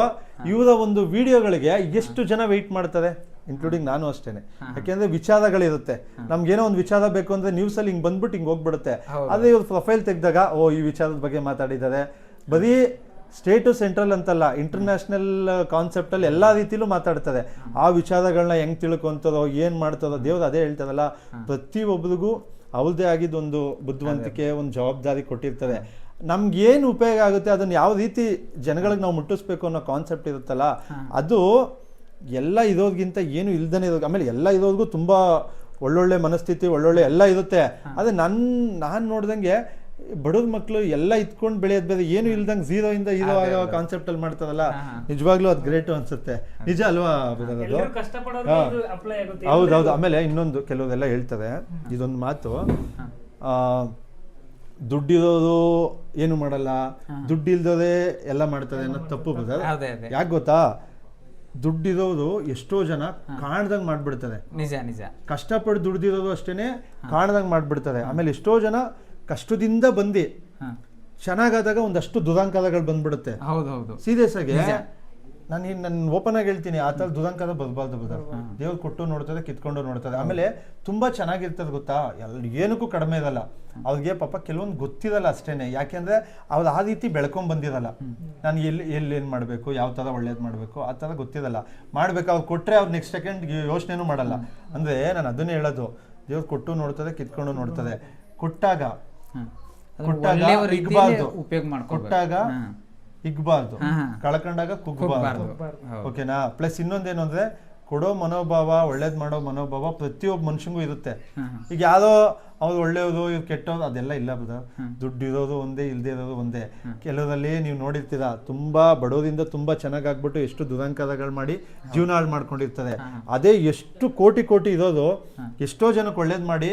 ಇವರ ಒಂದು ವಿಡಿಯೋಗಳಿಗೆ ಎಷ್ಟು ಜನ ವೆಯ್ಟ್ ಮಾಡ್ತಾರೆ? ಇನ್ಕ್ಲೂಡಿಂಗ್ ನಾನು ಅಷ್ಟೇನೆ. ಯಾಕೆಂದ್ರೆ ವಿಚಾರಗಳಿರುತ್ತೆ. ನಮ್ಗೇನೋ ಒಂದು ವಿಚಾರ ಬೇಕು ಅಂದ್ರೆ ನ್ಯೂಸ್ ಅಲ್ಲಿ ಹಿಂಗ್ ಬಂದ್ಬಿಟ್ಟು ಹಿಂಗ್ ಹೋಗ್ಬಿಡುತ್ತೆ. ಆದ್ರೆ ಅದೇ ಇವ್ರ ಪ್ರೊಫೈಲ್ ತೆಗ್ದಾಗ ಓ ಈ ವಿಚಾರದ ಬಗ್ಗೆ ಮಾತಾಡಿದ್ದಾರೆ. ಬರೀ ಸ್ಟೇಟು ಸೆಂಟ್ರಲ್ ಅಂತಲ್ಲ ಇಂಟರ್ನ್ಯಾಷನಲ್ ಕಾನ್ಸೆಪ್ಟಲ್ಲಿ ಅಲ್ಲಿ ಎಲ್ಲಾ ರೀತಿಲೂ ಮಾತಾಡ್ತದೆ. ಆ ವಿಚಾರಗಳನ್ನ ಹೆಂಗ್ ತಿಳ್ಕೊಂತದೋ ಏನ್ ಮಾಡ್ತದೋ ದೇವ್ರು ಅದೇ ಹೇಳ್ತದಲ್ಲ ಪ್ರತಿಯೊಬ್ಬರಿಗೂ ಅವ್ರದೇ ಆಗಿದ್ದು ಒಂದು ಬುದ್ಧಿವಂತಿಕೆ ಒಂದು ಜವಾಬ್ದಾರಿ ಕೊಟ್ಟಿರ್ತದೆ. ನಮ್ಗೇನು ಏನು ಉಪಯೋಗ ಆಗುತ್ತೆ ಅದನ್ನ ಯಾವ ರೀತಿ ಜನಗಳಿಗೆ ನಾವು ಮುಟ್ಟಿಸ್ಬೇಕು ಅನ್ನೋ ಕಾನ್ಸೆಪ್ಟ್ ಇರುತ್ತಲ್ಲ ಅದು ಎಲ್ಲ ಇರೋದ್ಗಿಂತ ಏನು ಇಲ್ದನೆ ಇರೋದು ಆಮೇಲೆ ಎಲ್ಲ ಇರೋದ್ಗೂ ತುಂಬಾ ಒಳ್ಳೊಳ್ಳೆ ಮನಸ್ಥಿತಿ ಒಳ್ಳೊಳ್ಳೆ ಎಲ್ಲ ಇರುತ್ತೆ. ಅದೇ ನನ್ ನಾನು ನೋಡ್ದಂಗೆ ಬಡವ್ರ ಮಕ್ಕಳು ಎಲ್ಲ ಇತ್ಕೊಂಡು ಬೆಳೆಯೋದ್ ಬೇರೆ ಏನು ಇಲ್ದಂಗೆ ಝೀರೋ ಇಂದ ಹೀರೋ ಆಗೋ ಕಾನ್ಸೆಪ್ಟ್ ಅಲ್ಲಿ ಮಾಡ್ತಾರಲ್ಲ ನಿಜವಾಗ್ಲೂ ಅದು ಗ್ರೇಟ್ ಅನ್ಸುತ್ತೆ. ನಿಜ ಅಲ್ವಾ ಹೌದೌದು ಆಮೇಲೆ ಇನ್ನೊಂದು ಕೆಲವೆಲ್ಲ ಹೇಳ್ತಾರೆ ಇದೊಂದು ಮಾತು. ಆ, ದುಡ್ಡಿರೋದು ಏನು ಮಾಡಲ್ಲ ದುಡ್ಡಿಲ್ದೋದೇ ಎಲ್ಲ ಮಾಡ್ತಾರೆ ಅನ್ನೋದು ತಪ್ಪು ಅದೇ ಯಾಕೆ ಗೊತ್ತಾ? ದುಡ್ಡಿರೋರು ಎಷ್ಟೋ ಜನ ಕಾಣ್ದಂಗ್ ಮಾಡ್ಬಿಡ್ತಾರೆ. ನಿಜ ನಿಜ. ಕಷ್ಟಪಟ್ಟು ದುಡ್ದಿರೋದು ಅಷ್ಟೇನೆ ಕಾಣ್ದಂಗ್ ಮಾಡ್ಬಿಡ್ತಾರೆ. ಆಮೇಲೆ ಎಷ್ಟೋ ಜನ ಕಷ್ಟದಿಂದ ಬಂದು. ಚೆನ್ನಾಗಾದಾಗ ಒಂದಷ್ಟು ದುರಂಕಲಗಳು ಬಂದ್ಬಿಡುತ್ತೆ. ಹೌದು ಹೌದು ಸೀರಿಯಸ್ ಆಗಿ ನಾನು ನನ್ನ ಓಪನ್ ಆಗಿ ಹೇಳ್ತೀನಿ ಆ ಥರ ದುರಂಕಾರ ಬರಬಾರ್ದು ಬ್ರದರ್. ದೇವ್ರು ಕೊಟ್ಟು ನೋಡ್ತಾರೆ ಕಿತ್ಕೊಂಡು ನೋಡ್ತಾರೆ. ಆಮೇಲೆ ತುಂಬಾ ಚೆನ್ನಾಗಿರ್ತದೆ ಗೊತ್ತಾ? ಎಲ್ ಏನಕ್ಕೂ ಕಡಿಮೆ ಇರಲ್ಲ. ಅವ್ರಿಗೆ ಪಾಪ ಕೆಲವೊಂದು ಗೊತ್ತಿರಲ್ಲ ಅಷ್ಟೇನೆ. ಯಾಕೆಂದ್ರೆ ಅವ್ರು ಆ ರೀತಿ ಬೆಳ್ಕೊಂಡ್ ಬಂದಿರಲ್ಲ. ನಾನು ಎಲ್ಲಿ ಎಲ್ಲಿ ಏನ್ ಮಾಡ್ಬೇಕು ಯಾವ ತರ ಒಳ್ಳೇದು ಮಾಡಬೇಕು ಆ ತರ ಗೊತ್ತಿರಲ್ಲ. ಮಾಡ್ಬೇಕು ಅವ್ರು ಕೊಟ್ರೆ ಅವ್ರು ನೆಕ್ಸ್ಟ್ ಸೆಕೆಂಡ್ ಯೋಚನೆನೂ ಮಾಡಲ್ಲ. ಅಂದ್ರೆ ನಾನು ಅದನ್ನೇ ಹೇಳೋದು. ದೇವ್ರು ಕೊಟ್ಟು ನೋಡ್ತಾರೆ ಕಿತ್ಕೊಂಡು ನೋಡ್ತಾರೆ. ಕೊಟ್ಟಾಗ ಕೊಟ್ಟಾಗ. ಉಪಯೋಗ ಕೊಟ್ಟಾಗ ಇಗ್ಬಾರ್ದು. ಕಳ್ಕೊಂಡಾಗ ಕುಗ್ಬಾರ್ದು. ಓಕೆನಾ? ಪ್ಲಸ್ ಇನ್ನೊಂದೇನು ಅಂದ್ರೆ ಕೊಡೋ ಮನೋಭಾವ ಒಳ್ಳೇದ್ ಮಾಡೋ ಮನೋಭಾವ ಪ್ರತಿಯೊಬ್ಬ ಮನುಷ್ಯಂಗೂ ಇರುತ್ತೆ. ಈಗ ಯಾವ್ದೋ ಅವ್ರು ಒಳ್ಳೆಯದು ಇವ್ರು ಕೆಟ್ಟೋದು ಅದೆಲ್ಲ ಇಲ್ಲ ಬದ ದುಡ್ಡು ಇರೋದು ಒಂದೇ ಇಲ್ದೇ ಇರೋದು ಒಂದೇ. ಕೆಲವರಲ್ಲಿ ನೀವು ನೋಡಿರ್ತೀರಾ ತುಂಬಾ ಬಡವರಿಂದ ತುಂಬಾ ಚೆನ್ನಾಗ್ ಆಗ್ಬಿಟ್ಟು ಎಷ್ಟು ದುರಂಕಾರಗಳು ಮಾಡಿ ಜೀವನ ಹಾಳು ಮಾಡ್ಕೊಂಡಿರ್ತಾರೆ ಅದೇ ಎಷ್ಟು ಕೋಟಿ ಕೋಟಿ ಇರೋದು ಎಷ್ಟೋ ಜನಕ್ಕೆ ಒಳ್ಳೇದ್ ಮಾಡಿ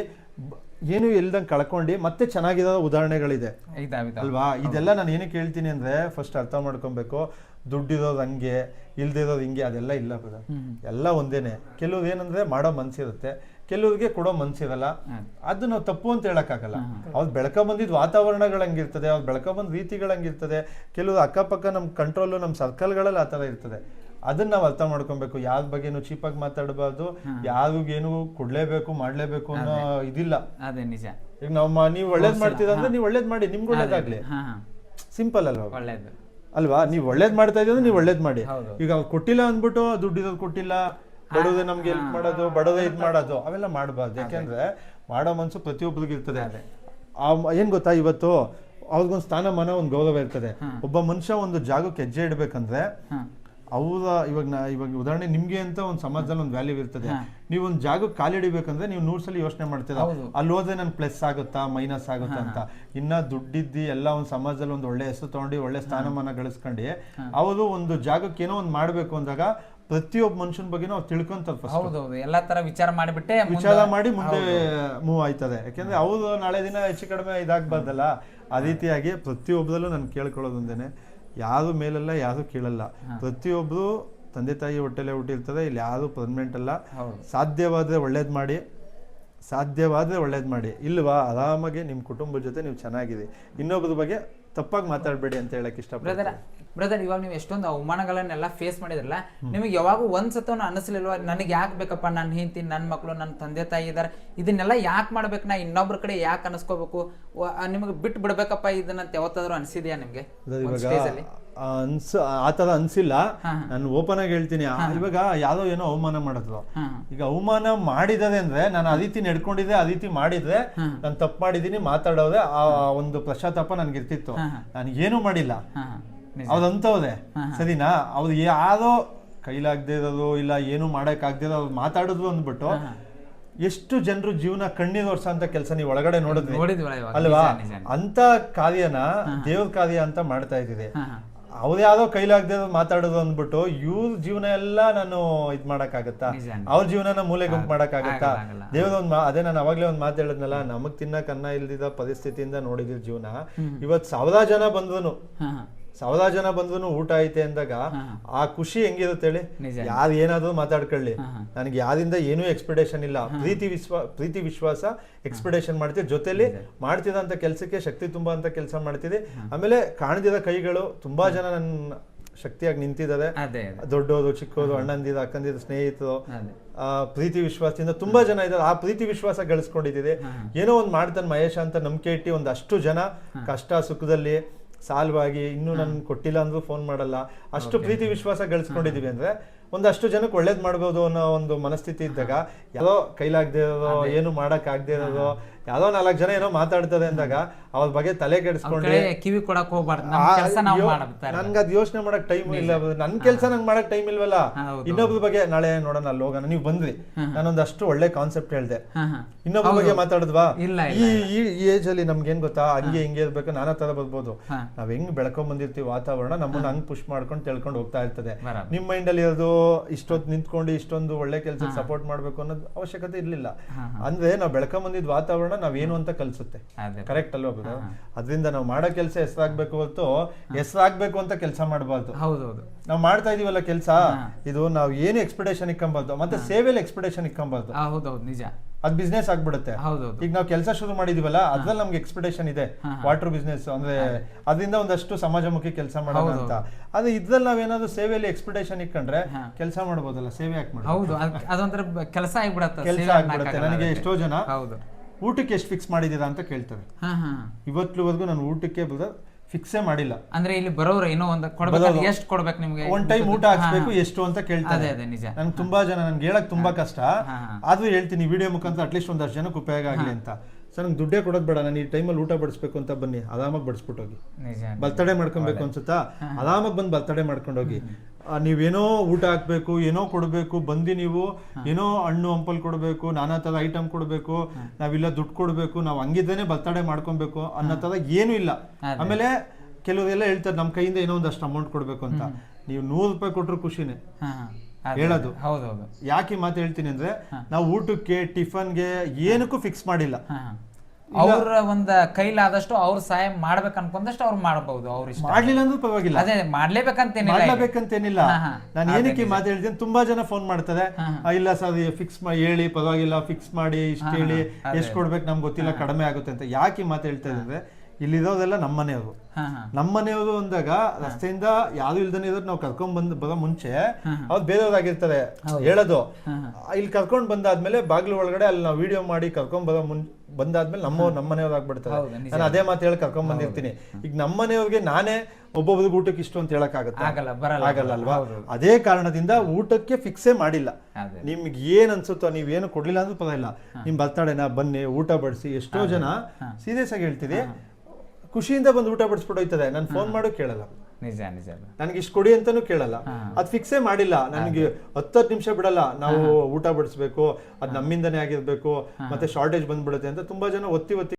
ಏನು ಇಲ್ದಂಗೆ ಕಳ್ಕೊಂಡು ಮತ್ತೆ ಚೆನ್ನಾಗಿರೋ ಉದಾಹರಣೆಗಳಿದೆ. ಅಲ್ವಾ? ಇದೆಲ್ಲ ನಾನು ಏನಕ್ಕೆ ಹೇಳ್ತೀನಿ ಅಂದ್ರೆ ಫಸ್ಟ್ ಅರ್ಥ ಮಾಡ್ಕೊಬೇಕು. ದುಡ್ಡಿರೋದು ಹಂಗೆ ಇಲ್ದಿರೋದು ಹಿಂಗೆ ಅದೆಲ್ಲ ಇಲ್ಲ ಬ್ರದರ್ ಎಲ್ಲ ಒಂದೇನೆ. ಕೆಲವ್ರು ಏನಂದ್ರೆ ಮಾಡೋ ಮನ್ಸಿರುತ್ತೆ. ಕೆಲವ್ರಿಗೆ ಕೊಡೋ ಮನ್ಸಿರಲ್ಲ. ಅದು ನಾವು ತಪ್ಪು ಅಂತ ಹೇಳಕ್ಕಾಗಲ್ಲ. ಅವ್ರು ಬೆಳಕ ಬಂದಿದ್ ವಾತಾವರಣಗಳು ಹಂಗಿರ್ತದೆ ಅವ್ರು ಬೆಳಕ ಬಂದ ರೀತಿಗಳಂಗಿರ್ತದೆ ಹಂಗಿರ್ತದೆ. ಕೆಲವು ಅಕ್ಕಪಕ್ಕ ನಮ್ಮ ಕಂಟ್ರೋಲು ನಮ್ಮ ಸರ್ಕಲ್ಗಳಲ್ಲಿ ಆ ಥರ ಇರ್ತದೆ. ಅದನ್ನ ನಾವು ಅರ್ಥ ಮಾಡ್ಕೊಬೇಕು. ಯಾರ ಬಗ್ಗೆನೂ ಚೀಪಾಗಿ ಮಾತಾಡಬಾರ್ದು. ಏನು ಕೊಡ್ಲೇಬೇಕು ಮಾಡ್ಲೇಬೇಕು ಅನ್ನೋ ಇದಿಲ್ಲ. ಅದೇ ನಿಜ. ಈಗ ನಾವು ನೀವು ಒಳ್ಳೇದ್ ಮಾಡ್ತೀರ ಅಂದ್ರೆ ನೀವು ಒಳ್ಳೇದ್ ಮಾಡಿ ನಿಮ್ಗೆ ಒಳ್ಳೇದಾಗ್ಲಿ. ಸಿಂಪಲ್ ಅಲ್ವಾ? ಒಳ್ಳೇದು. ಅಲ್ವಾ? ನೀವು ಒಳ್ಳೇದ್ ಮಾಡ್ತಾ ಇದ್ರೆ ನೀವು ಒಳ್ಳೇದ್ ಮಾಡಿ. ಈಗ ಅವ್ರು ಕೊಟ್ಟಿಲ್ಲ ಅಂದ್ಬಿಟ್ಟು ದುಡ್ಡಿರೋದು ಕೊಟ್ಟಿಲ್ಲ ಬಡೋದೇ ನಮ್ಗೆ ಹೆಲ್ಪ್ ಮಾಡೋದು ಬಡೋದೇ ಇದ್ ಮಾಡೋದು ಅವೆಲ್ಲ ಮಾಡಬಾರ್ದು. ಯಾಕೆಂದ್ರೆ ಮಾಡೋ ಮನ್ಸು ಪ್ರತಿಯೊಬ್ಬರಿಗೂ ಇರ್ತದೆ. ಆ ಏನ್ ಗೊತ್ತಾ ಇವತ್ತು? ಅವ್ರಿಗೊಂದು ಸ್ಥಾನಮಾನ ಒಂದು ಗೌರವ ಇರ್ತದೆ. ಒಬ್ಬ ಮನುಷ್ಯ ಒಂದು ಜಾಗಕ್ಕೆ ಹೆಜ್ಜೆ ಇಡ್ಬೇಕಂದ್ರೆ ಅವರ ಇವಾಗ ನಾ ಇವಾಗ ಉದಾಹರಣೆ ನಿಮ್ಗೆ ಅಂತ ಒಂದು ಸಮಾಜದಲ್ಲಿ ಒಂದು ವ್ಯಾಲ್ಯೂ ಇರ್ತದೆ. ನೀವು ಒಂದು ಜಾಗಕ್ಕೆ ಕಾಲಿಡಿಬೇಕಂದ್ರೆ ನೀವು ನೂರ್ ಸಲ ಯೋಚನೆ ಮಾಡ್ತೀರಾ ಅಲ್ಲಿ ಹೋದ್ರೆ ನನ್ ಪ್ಲಸ್ ಆಗುತ್ತಾ ಮೈನಸ್ ಆಗುತ್ತಾ ಅಂತ. ಇನ್ನ ದುಡ್ಡಿದ್ದಿ ಎಲ್ಲ ಒಂದು ಸಮಾಜದಲ್ಲಿ ಒಂದು ಒಳ್ಳೆ ಹೆಸರು ತಗೊಂಡು ಒಳ್ಳೆ ಸ್ಥಾನಮಾನ ಗಳಿಸ್ಕೊಂಡು ಅವರು ಒಂದು ಜಾಗಕ್ಕೆ ಏನೋ ಒಂದು ಮಾಡ್ಬೇಕು ಅಂದಾಗ ಪ್ರತಿಯೊಬ್ಬ ಮನುಷ್ಯನ ಬಗ್ಗೆ ಅವ್ರು ತಿಳ್ಕೊಂತಾರೆ ಫಸ್ಟ್ ಹೌದೌದು. ಎಲ್ಲಾ ತರ ವಿಚಾರ ಮಾಡಿಬಿಟ್ಟೆ ವಿಚಾರ ಮಾಡಿ ಮುಂದೆ ಮೂವ್ ಆಯ್ತದೆ. ಯಾಕೆಂದ್ರೆ ಅವರು ನಾಳೆ ದಿನ ಹೆಚ್ಚು ಕಡಿಮೆ ಇದಾಗಬಾರ್ದಲ್ಲ? ಆ ರೀತಿಯಾಗಿ ಪ್ರತಿಯೊಬ್ಬರಲ್ಲೂ ನಾನು ಕೇಳ್ಕೊಳ್ಳೋದು ಯಾರು ಮೇಲಲ್ಲ ಯಾರು ಕೀಳಲ್ಲ. ಪ್ರತಿಯೊಬ್ಬರು ತಂದೆ ತಾಯಿ ಹೊಟ್ಟೆಲೆ ಹುಟ್ಟಿರ್ತಾರೆ ಇಲ್ಲಿ ಯಾರು ಪರ್ಮನೆಂಟ್ ಅಲ್ಲ. ಸಾಧ್ಯವಾದರೆ ಒಳ್ಳೇದು ಮಾಡಿ ಸಾಧ್ಯವಾದರೆ ಒಳ್ಳೇದು ಮಾಡಿ. ಇಲ್ವಾ? ಆರಾಮಾಗಿ ನಿಮ್ಮ ಕುಟುಂಬದ ಜೊತೆ ನೀವು ಚೆನ್ನಾಗಿದೆ ಇನ್ನೊಬ್ಬರ ಬಗ್ಗೆ ತಪ್ಪಾಗಿ ಮಾತಾಡಬೇಡಿ ಅಂತ ಹೇಳಕ್ ಇಷ್ಟಪಡ್ತೀನಿ. ಬ್ರದರ್ ಇವಾಗ ನೀವು ಎಷ್ಟೊಂದು ಅವಮಾನಗಳನ್ನೆಲ್ಲ ಫೇಸ್ ಮಾಡಿದ್ರಲ್ಲ ನಿಮಗೆ ಯಾವಾಗ ಒಂದ್ ಸತವನ್ನ ಅನಿಸ್ಲಿಲ್ವಾ? ನನಗೆ ಯಾಕೆ ಬೇಕಪ್ಪ? ನನ್ನ ಹೆಂಡತಿ ನನ್ನ ಮಕ್ಕಳು ನನ್ನ ತಂದೆ ತಾಯಿ ಇದಾರೆ. ಇದನ್ನೆಲ್ಲ ಯಾಕೆ ಮಾಡ್ಬೇಕು? ನಾ ಇನ್ನೊಬ್ರ ಕಡೆ ಯಾಕೆ ಅನಿಸ್ಕೋಬೇಕು? ನಿಮಗೆ ಬಿಟ್ಟು ಬಿಡ್ಬೇಕಪ್ಪ ಇದನ್ನ ಯಾವತ್ತಾದ್ರೂ ಅನ್ಸಿದ್ಯಾ ನಿಮ್ಗೆ? ಅನ್ಸ ಆ ಥರ ಅನ್ಸಿಲ್ಲ. ನಾನು ಓಪನ್ ಆಗಿ ಹೇಳ್ತೀನಿ. ಇವಾಗ ಯಾವ್ದೋ ಏನೋ ಅವಮಾನ ಮಾಡಿದ್ರು. ಈಗ ಅವಮಾನ ಮಾಡಿದರೆ ಅಂದ್ರೆ ನಾನು ಆ ರೀತಿ ನಡ್ಕೊಂಡಿದ್ದೆ ಆ ರೀತಿ ಮಾಡಿದ್ರೆ ನಾನು ತಪ್ಪು ಮಾಡಿದೀನಿ ಮಾತಾಡೋದೆ ಆ ಒಂದು ಪಶ್ಚಾತ್ತಾಪ ನನ್ಗೆ ಇರ್ತಿತ್ತು ನಾನು ಏನೂ ಮಾಡಿಲ್ಲ. ಅಂತವ್ದೆ ಸರಿನಾ? ಅವ್ರು ಯಾರೋ ಕೈಲಾಗದೆ ಇರೋದು ಇಲ್ಲ ಏನು ಮಾಡಕ್ಕಾಗದೆ ಇರೋದು ಮಾತಾಡಿದ್ರು ಅಂದ್ಬಿಟ್ಟು ಎಷ್ಟು ಜನರು ಜೀವನ ಕಣ್ಣೀರ್ ವರ್ಷ ಅಂತ ಕೆಲಸ ನೀವು ಒಳಗಡೆ ನೋಡಿದ್ವಿ ಅಲ್ವಾ. ಅಂತ ಕಾರ್ಯನ ದೇವ್ರ ಕಾರ್ಯ ಅಂತ ಮಾಡ್ತಾ ಇದ್ದೀರಿ. ಯಾವ್ದೋ ಕೈಲಾಗದೆ ಮಾತಾಡೋದು ಅಂದ್ಬಿಟ್ಟು ಇವ್ರ ಜೀವನ ಎಲ್ಲ ನಾನು ಇದ್ ಮಾಡಕ್ಕಾಗತ್ತಾ? ಆಗತ್ತಾ ಅವ್ರ ಜೀವನನ ಮೂಲೆ ಗುಂಪು ಮಾಡಕ್ ಆಗತ್ತಾ ಆಗಲ್ಲ. ದೇವ್ರ ಒಂದ್ ಅದೇ ನಾನು ಅವಾಗ್ಲೇ ಒಂದ್ ಮಾತು ಹೇಳಿದ್ನಲ್ಲ ನಮಗ್ ತಿನ್ನಕ್ ಅನ್ನ ಇಲ್ದಿದ್ದ ಪರಿಸ್ಥಿತಿಯಿಂದ ನೋಡಿದಿರ್ ಜೀವನ. ಇವತ್ ಸಾವಿರ ಜನ ಬಂದ್ರು ಹಾ ಹಾ. ಸಾವಿರ ಜನ ಬಂದ್ರು ಊಟ ಐತೆ ಅಂದಾಗ ಆ ಖುಷಿ ಹೆಂಗಿರುತ್ತೆ ಹೇಳಿ. ಯಾರು ಏನಾದ್ರು ಮಾತಾಡ್ಕೊಳ್ಳಿ. ನನಗೆ ಯಾರಿಂದ ಏನೂ ಎಕ್ಸ್ಪೆಕ್ಟೇಷನ್ ಇಲ್ಲ. ಪ್ರೀತಿ ವಿಶ್ವ ಪ್ರೀತಿ ವಿಶ್ವಾಸ ಎಕ್ಸ್ಪೆಕ್ಟೇಷನ್ ಮಾಡ್ತೀವಿ ಜೊತೆಲಿ ಮಾಡ್ತಿದಂತ ಕೆಲಸಕ್ಕೆ ಶಕ್ತಿ ತುಂಬಾ ಅಂತ ಕೆಲಸ ಮಾಡ್ತಿದೆ. ಆಮೇಲೆ ಕಾಣದಿರೋ ಕೈಗಳು ತುಂಬಾ ಜನ ನನ್ನ ಶಕ್ತಿಯಾಗಿ ನಿಂತಿದ್ದಾರೆ ದೊಡ್ಡೋದು ಚಿಕ್ಕವರು ಅಣ್ಣಂದಿರ ಅಕ್ಕಂದಿರ ಸ್ನೇಹಿತರು ಆ ಪ್ರೀತಿ ವಿಶ್ವಾಸದಿಂದ ತುಂಬಾ ಜನ ಇದ್ದಾರೆ ಆ ಪ್ರೀತಿ ವಿಶ್ವಾಸ ಗಳಿಸ್ಕೊಂಡಿದ್ದೀವಿ ಏನೋ ಒಂದು ಮಾಡ್ತಾನೆ ಮಹೇಶ ಅಂತ ನಂಬಿಕೆ ಇಟ್ಟು ಒಂದಷ್ಟು ಜನ ಕಷ್ಟ ಸುಖದಲ್ಲಿ ಸಾಲ್ವಾಗಿ ಇನ್ನೂ ನನ್ ಕೊಟ್ಟಿಲ್ಲ ಅಂದ್ರೂ ಫೋನ್ ಮಾಡಲ್ಲ. ಅಷ್ಟು ಪ್ರೀತಿ ವಿಶ್ವಾಸ ಗಳಿಸ್ಕೊಂಡಿದೀವಿ ಅಂದ್ರೆ ಒಂದಷ್ಟು ಜನಕ್ಕೆ ಒಳ್ಳೇದ್ ಮಾಡ್ಬೋದು ಅನ್ನೋ ಒಂದು ಮನಸ್ಥಿತಿ ಇದ್ದಾಗ ಯಾರೋ ಕೈಲಾಗದೆ ಇರೋದು ಏನು ಮಾಡಕ್ ಆಗದೆ ಇರೋದು ಯಾವ್ದೋ ನಾಲ್ಕು ಜನ ಏನೋ ಮಾತಾಡ್ತದೆ ಅಂದಾಗ ಅವ್ರ ಬಗ್ಗೆ ತಲೆ ಕೆಡಿಸ್ಕೊಂಡ್ರೆ ಕೆಡಿಸ್ಕೊಂಡು ಕಡೆ ಕಿವಿ ಕೊಡಕ್ ಹೋಗ್ಬಾರ್ದು. ನಮ್ಮ ಕೆಲಸ ನಾವು ಮಾಡ್ತಾರೆ ನನ್ಗೆ ಅದ್ ಯೋಚನೆ ಮಾಡಕ್ ಟೈಮ್ ಇಲ್ಲ. ನನ್ ಕೆಲಸ ನಂಗೆ ಮಾಡಕ್ ಟೈಮ್ ಇಲ್ವಲ್ಲ. ಇನ್ನೊಬ್ರ ಬಗ್ಗೆ ನಾಳೆ ನೋಡೋಣ ಅಲ್ಲಿ ಹೋಗೋಣ. ನೀವು ಬಂದ್ರಿ. ನಾನೊಂದಷ್ಟು ಒಳ್ಳೆ ಕಾನ್ಸೆಪ್ಟ್ ಹೇಳ್ದೆ. ಇನ್ನೊಬ್ರ ಬಗ್ಗೆ ಮಾತಾಡಿದ್ವಾ? ಈ ಈ ಏಜ್ ಅಲ್ಲಿ ನಮ್ಗೆ ಏನ್ ಗೊತ್ತಾ? ಹಂಗೆ ಹಿಂಗೆ ಇರ್ಬೇಕು ನಾನಾ ತರ ಬರ್ಬೋದು. ನಾವ್ ಹೆಂಗ್ ಬೆಳ್ಕೊಂಡ್ ಬಂದಿರ್ತೀವಿ ವಾತಾವರಣ ನಮ್ಮನ್ನ ಹಂಗ್ ಪುಷ್ ಮಾಡ್ಕೊಂಡು ತಿಳ್ಕೊಂಡು ಹೋಗ್ತಾ ಇರ್ತದೆ. ನಿಮ್ ಮೈಂಡ್ ಅಲ್ಲಿ ಇರೋದು ಇಷ್ಟೊತ್ತು ನಿಂತ್ಕೊಂಡು ಇಷ್ಟೊಂದು ಒಳ್ಳೆ ಕೆಲಸ ಸಪೋರ್ಟ್ ಮಾಡ್ಬೇಕು ಅನ್ನೋದು ಅವಶ್ಯಕತೆ ಇರ್ಲಿಲ್ಲ. ಅಂದ್ರೆ ನಾವ್ ಬೆಳ್ಕೊಂಡ್ ಬಂದಿದ್ ವಾತಾವರಣ ನಾವೇನು ಅಂತ ಕಲಿಸುತ್ತೆ. ಕರೆಕ್ಟ್ ಅಲ್ವಾ ಅದರಿಂದ ಅದ್ರಿಂದ ನಾವು ಮಾಡೋ ಕೆಲಸ ಹೆಸರಾಗಬೇಕು ಹೊರತು ಹೆಸರಾಗಬೇಕು ಅಂತ ಕೆಲಸ ಮಾಡಬಾರ್ದು. ಹೌದೌದು. ನಾವು ಮಾಡ್ತಾ ಇದೀವಲ್ಲ ಕೆಲಸ? ಇದು ನಾವು ಏನು ಎಕ್ಸ್ಪೆಕ್ಟೇಷನ್ ಇಕ್ಕಂಬಾರ್ದು ಮತ್ತೆ ಸೇವೆಯಲ್ಲಿ ಎಕ್ಸ್ಪೆಕ್ಟೇಷನ್ ಇಕ್ಕಂಬಾರ್ದು. ಹೌದೌದು ನಿಜ. ಅದ್ ಬಿಸ್ನೆಸ್ ಆಗ್ಬಿಡುತ್ತೆ. ಈಗ ನಾವು ಕೆಲಸ ಶುರು ಮಾಡಿದೀವಲ್ಲ ಅದ್ರಲ್ಲಿ ನಮ್ಗೆ ಎಕ್ಸ್ಪೆಕ್ಟೇಷನ್ ಇದೆ. ವಾಟರ್ ಬಿಸ್ನೆಸ್ ಅಂದ್ರೆ ಅದರಿಂದ ಒಂದಷ್ಟು ಸಮಾಜಮುಖಿ ಕೆಲಸ ಮಾಡೋಣ ಅಂತ. ಆದ್ರೆ ಇದ್ರಲ್ಲಿ ನಾವೇನಾದ್ರು ಸೇವೆಯಲ್ಲಿ ಎಕ್ಸ್ಪೆಕ್ಟೇಷನ್ ಇಟ್ಕೊಂಡ್ರೆ ಕೆಲಸ ಮಾಡ್ಬೋದಲ್ಲ ಸೇವೆ ಮಾಡೋದು ಹೌದು ಅದ್- ಅದೊಂಥರ ಕೆಲಸ ಆಗ್ಬಿಡತ್ತೆ ಕೆಲಸ ಆಗ್ಬಿಡುತ್ತೆ. ನನಗೆ ಎಷ್ಟೋ ಜನ ಹೌದು. ಊಟಕ್ಕೆ ಎಷ್ಟು ಫಿಕ್ಸ್ ಮಾಡಿದ್ದೀರಾ ಅಂತ ಕೇಳ್ತಾರೆ. ಹಾ ಹಾ. ಇವತ್ತುವರೆಗೂ ನಾನು ಊಟಕ್ಕೆ ಫಿಕ್ಸೇ ಮಾಡಿಲ್ಲ. ಅಂದ್ರೆ ಇಲ್ಲಿ ಬರೋರು ಏನೋ ಒಂದು ಕೊಡ್ಬೇಕು ಎಷ್ಟು ಕೊಡ್ಬೇಕು ನಿಮ್ಗೆ? ಒನ್ ಟೈಮ್ ಊಟ ಹಾಕ್ಸ್ಬೇಕು ಎಷ್ಟು ಅಂತ ಕೇಳ್ತಾರೆ. ಅದೇ ಅದೇ ನಿಜ. ನನ್ಗೆ ತುಂಬಾ ಜನ ನನ್ಗೆ ಹೇಳಕ್ ತುಂಬಾ ಕಷ್ಟ. ಆದ್ರೂ ಹೇಳ್ತೀನಿ ವಿಡಿಯೋ ಮುಖಾಂತರ ಅಟ್ಲೀಸ್ಟ್ ಒಂದಷ್ಟು ಜನಕ್ಕೆ ಉಪಯೋಗ ಆಗಲಿ ಅಂತ. ಸರ್ ನಂಗೆ ದುಡ್ಡೇ ಕೊಡೋದು ಬೇಡ. ನಾನು ಈ ಟೈಮಲ್ಲಿ ಊಟ ಬಡಿಸ್ಬೇಕು ಅಂತ ಬನ್ನಿ. ಆರಾಮಾಗಿ ಬಡಿಸ್ಬಿಟ್ಟೋಗಿ. ಬರ್ತಡೇ ಮಾಡ್ಕೊಬೇಕು ಅನ್ಸುತ್ತಾ? ಆರಾಮಾಗಿ ಬಂದು ಬಲ್ತಡೆ ಮಾಡ್ಕೊಂಡೋಗಿ. ನೀವೇನೋ ಊಟ ಹಾಕ್ಬೇಕು ಏನೋ ಕೊಡಬೇಕು ಬಂದು ನೀವು ಏನೋ ಹಣ್ಣು ಹಂಪಲ್ ಕೊಡಬೇಕು ನಾನಾ ಥರ ಐಟಮ್ ಕೊಡಬೇಕು ನಾವಿಲ್ಲ ದುಡ್ಡು ಕೊಡಬೇಕು ನಾವು ಹಂಗಿದ್ದೇನೆ ಬರ್ತಡೆ ಮಾಡ್ಕೊಬೇಕು ಅನ್ನೋ ಥರ ಏನೂ ಇಲ್ಲ. ಆಮೇಲೆ ಕೆಲವರೆಲ್ಲ ಹೇಳ್ತಾರೆ ನಮ್ಮ ಕೈಯಿಂದ ಏನೋ ಒಂದಷ್ಟು ಅಮೌಂಟ್ ಕೊಡಬೇಕು ಅಂತ. ನೀವು ನೂರು ರೂಪಾಯಿ ಕೊಟ್ಟರು ಖುಷಿನೇ. ಹೇಳೋದು. ಹೌದೌದು ಯಾಕೆ ಮಾತು ಹೇಳ್ತೀನಿ ಅಂದ್ರೆ ನಾವು ಊಟಕ್ಕೆ ಟಿಫನ್ಗೆ ಏನಕ್ಕೂ ಫಿಕ್ಸ್ ಮಾಡಿಲ್ಲ. ಅವರ ಒಂದ ಕೈಲಾದಷ್ಟು ಅವ್ರ ಸಹಾಯ ಮಾಡ್ಬೇಕು ಅನ್ಕೊಂಡಷ್ಟು ಅವ್ರು ಮಾಡಬಹುದು ಅವ್ರ ಇಷ್ಟ. ಮಾಡ್ಲಿಲ್ಲ ಅಂದ್ರೆ ಪರವಾಗಿಲ್ಲ. ಅದೇ ಮಾಡ್ಲೇಬೇಕಂತೇನಿಲ್ಲ. ಮಾಡ್ಲೇಬೇಕಂತೇನಿಲ್ಲ. ನಾನು ಏನಕ್ಕೆ ಮಾತು ಹೇಳ್ತೀನಿ ತುಂಬಾ ಜನ ಫೋನ್ ಮಾಡ್ತಾರೆ. ಇಲ್ಲ ಸರ್ ಫಿಕ್ಸ್ ಮಾಡಿ ಹೇಳಿ ಪರವಾಗಿಲ್ಲ ಫಿಕ್ಸ್ ಮಾಡಿ ಇಷ್ಟು ಹೇಳಿ ಎಷ್ಟು ಕೊಡ್ಬೇಕು ನಮ್ಗೆ ಗೊತ್ತಿಲ್ಲ ಕಡಿಮೆ ಆಗುತ್ತೆ ಅಂತ. ಯಾಕೆ ಮಾತು ಹೇಳ್ತಾ ಇದ್ರೆ ಇಲ್ಲಿರೋದೆಲ್ಲ ನಮ್ಮ ಮನೆಯವರು ಹಾ ಹಾ. ನಮ್ಮ ಮನೆಯವರು ಅಂದಾಗ ರಸ್ತೆಯಿಂದ ಯಾರು ಇಲ್ದನೆ ಇರೋದು ನಾವು ಕರ್ಕೊಂಡ್ ಬಂದ್ ಬರೋ ಮುಂಚೆ ಅವ್ರು ಬೇರೆಯವ್ರಾಗಿರ್ತಾರೆ ಹೇಳೋದು. ಇಲ್ಲಿ ಕರ್ಕೊಂಡ್ ಬಂದಾದ್ಮೇಲೆ ಬಾಗಿಲು ಒಳಗಡೆ ಅಲ್ಲಿ ನಾವು ವಿಡಿಯೋ ಮಾಡಿ ಕರ್ಕೊಂಡ್ ಬರೋ ಮುನ್ ಬಂದಾದ್ಮೇಲೆ ನಮ್ಮ ನಮ್ಮ ಮನೆಯವ್ರು ಆಗ್ಬಿಡ್ತಾರೆ ನಾನು ಅದೇ ಮಾತು ಹೇಳಿ ಕರ್ಕೊಂಡ್ ಬಂದಿರ್ತೀನಿ. ಈಗ ನಮ್ಮ ಮನೆಯವ್ರಿಗೆ ನಾನೇ ಒಬ್ಬೊಬ್ಬರಿಗೆ ಊಟಕ್ಕೆ ಇಷ್ಟು ಅಂತ ಹೇಳಕ್ ಆಗಲ್ಲ, ಅಲ್ವಾ? ಅದೇ ಕಾರಣದಿಂದ ಊಟಕ್ಕೆ ಫಿಕ್ಸೇ ಮಾಡಿಲ್ಲ. ನಿಮ್ಗೆ ಏನ್ ಅನ್ಸುತ್ತೋ ಏನು ಕೊಡ್ಲಿಲ್ಲ ಅಂದ್ರೂ ಪರವಾಗಿಲ್ಲ. ನಿಮ್ ಬರ್ತಡೇನ ಬನ್ನಿ ಊಟ ಬಡಿಸಿ ಎಷ್ಟೋ ಜನ ಸೀರಿಯಸ್ ಆಗಿ ಹೇಳ್ತೀನಿ ಖುಷಿಯಿಂದ ಬಂದು ಊಟ ಬಡಿಸ್ಬಿಟ್ಟು ಹೋಯ್ತದೆ ನಾನು ಫೋನ್ ಮಾಡೋ ಕೇಳಲ್ಲ. ನಿಜ ನಿಜ. ನನಗೆ ಇಷ್ಟು ಕೊಡಿ ಅಂತಾನು ಕೇಳಲ್ಲ. ಅದ್ ಫಿಕ್ಸೇ ಮಾಡಿಲ್ಲ. ನನಗೆ ಹತ್ತತ್ತು ನಿಮಿಷ ಬಿಡಲ್ಲ. ನಾವು ಊಟ ಬಡಿಸ್ಬೇಕು ಅದ್ ನಮ್ಮಿಂದನೇ ಆಗಿರ್ಬೇಕು ಮತ್ತೆ ಶಾರ್ಟೇಜ್ ಬಂದ್ಬಿಡುತ್ತೆ ಅಂತ ತುಂಬಾ ಜನ ಒತ್ತಿ ಒತ್ತಿ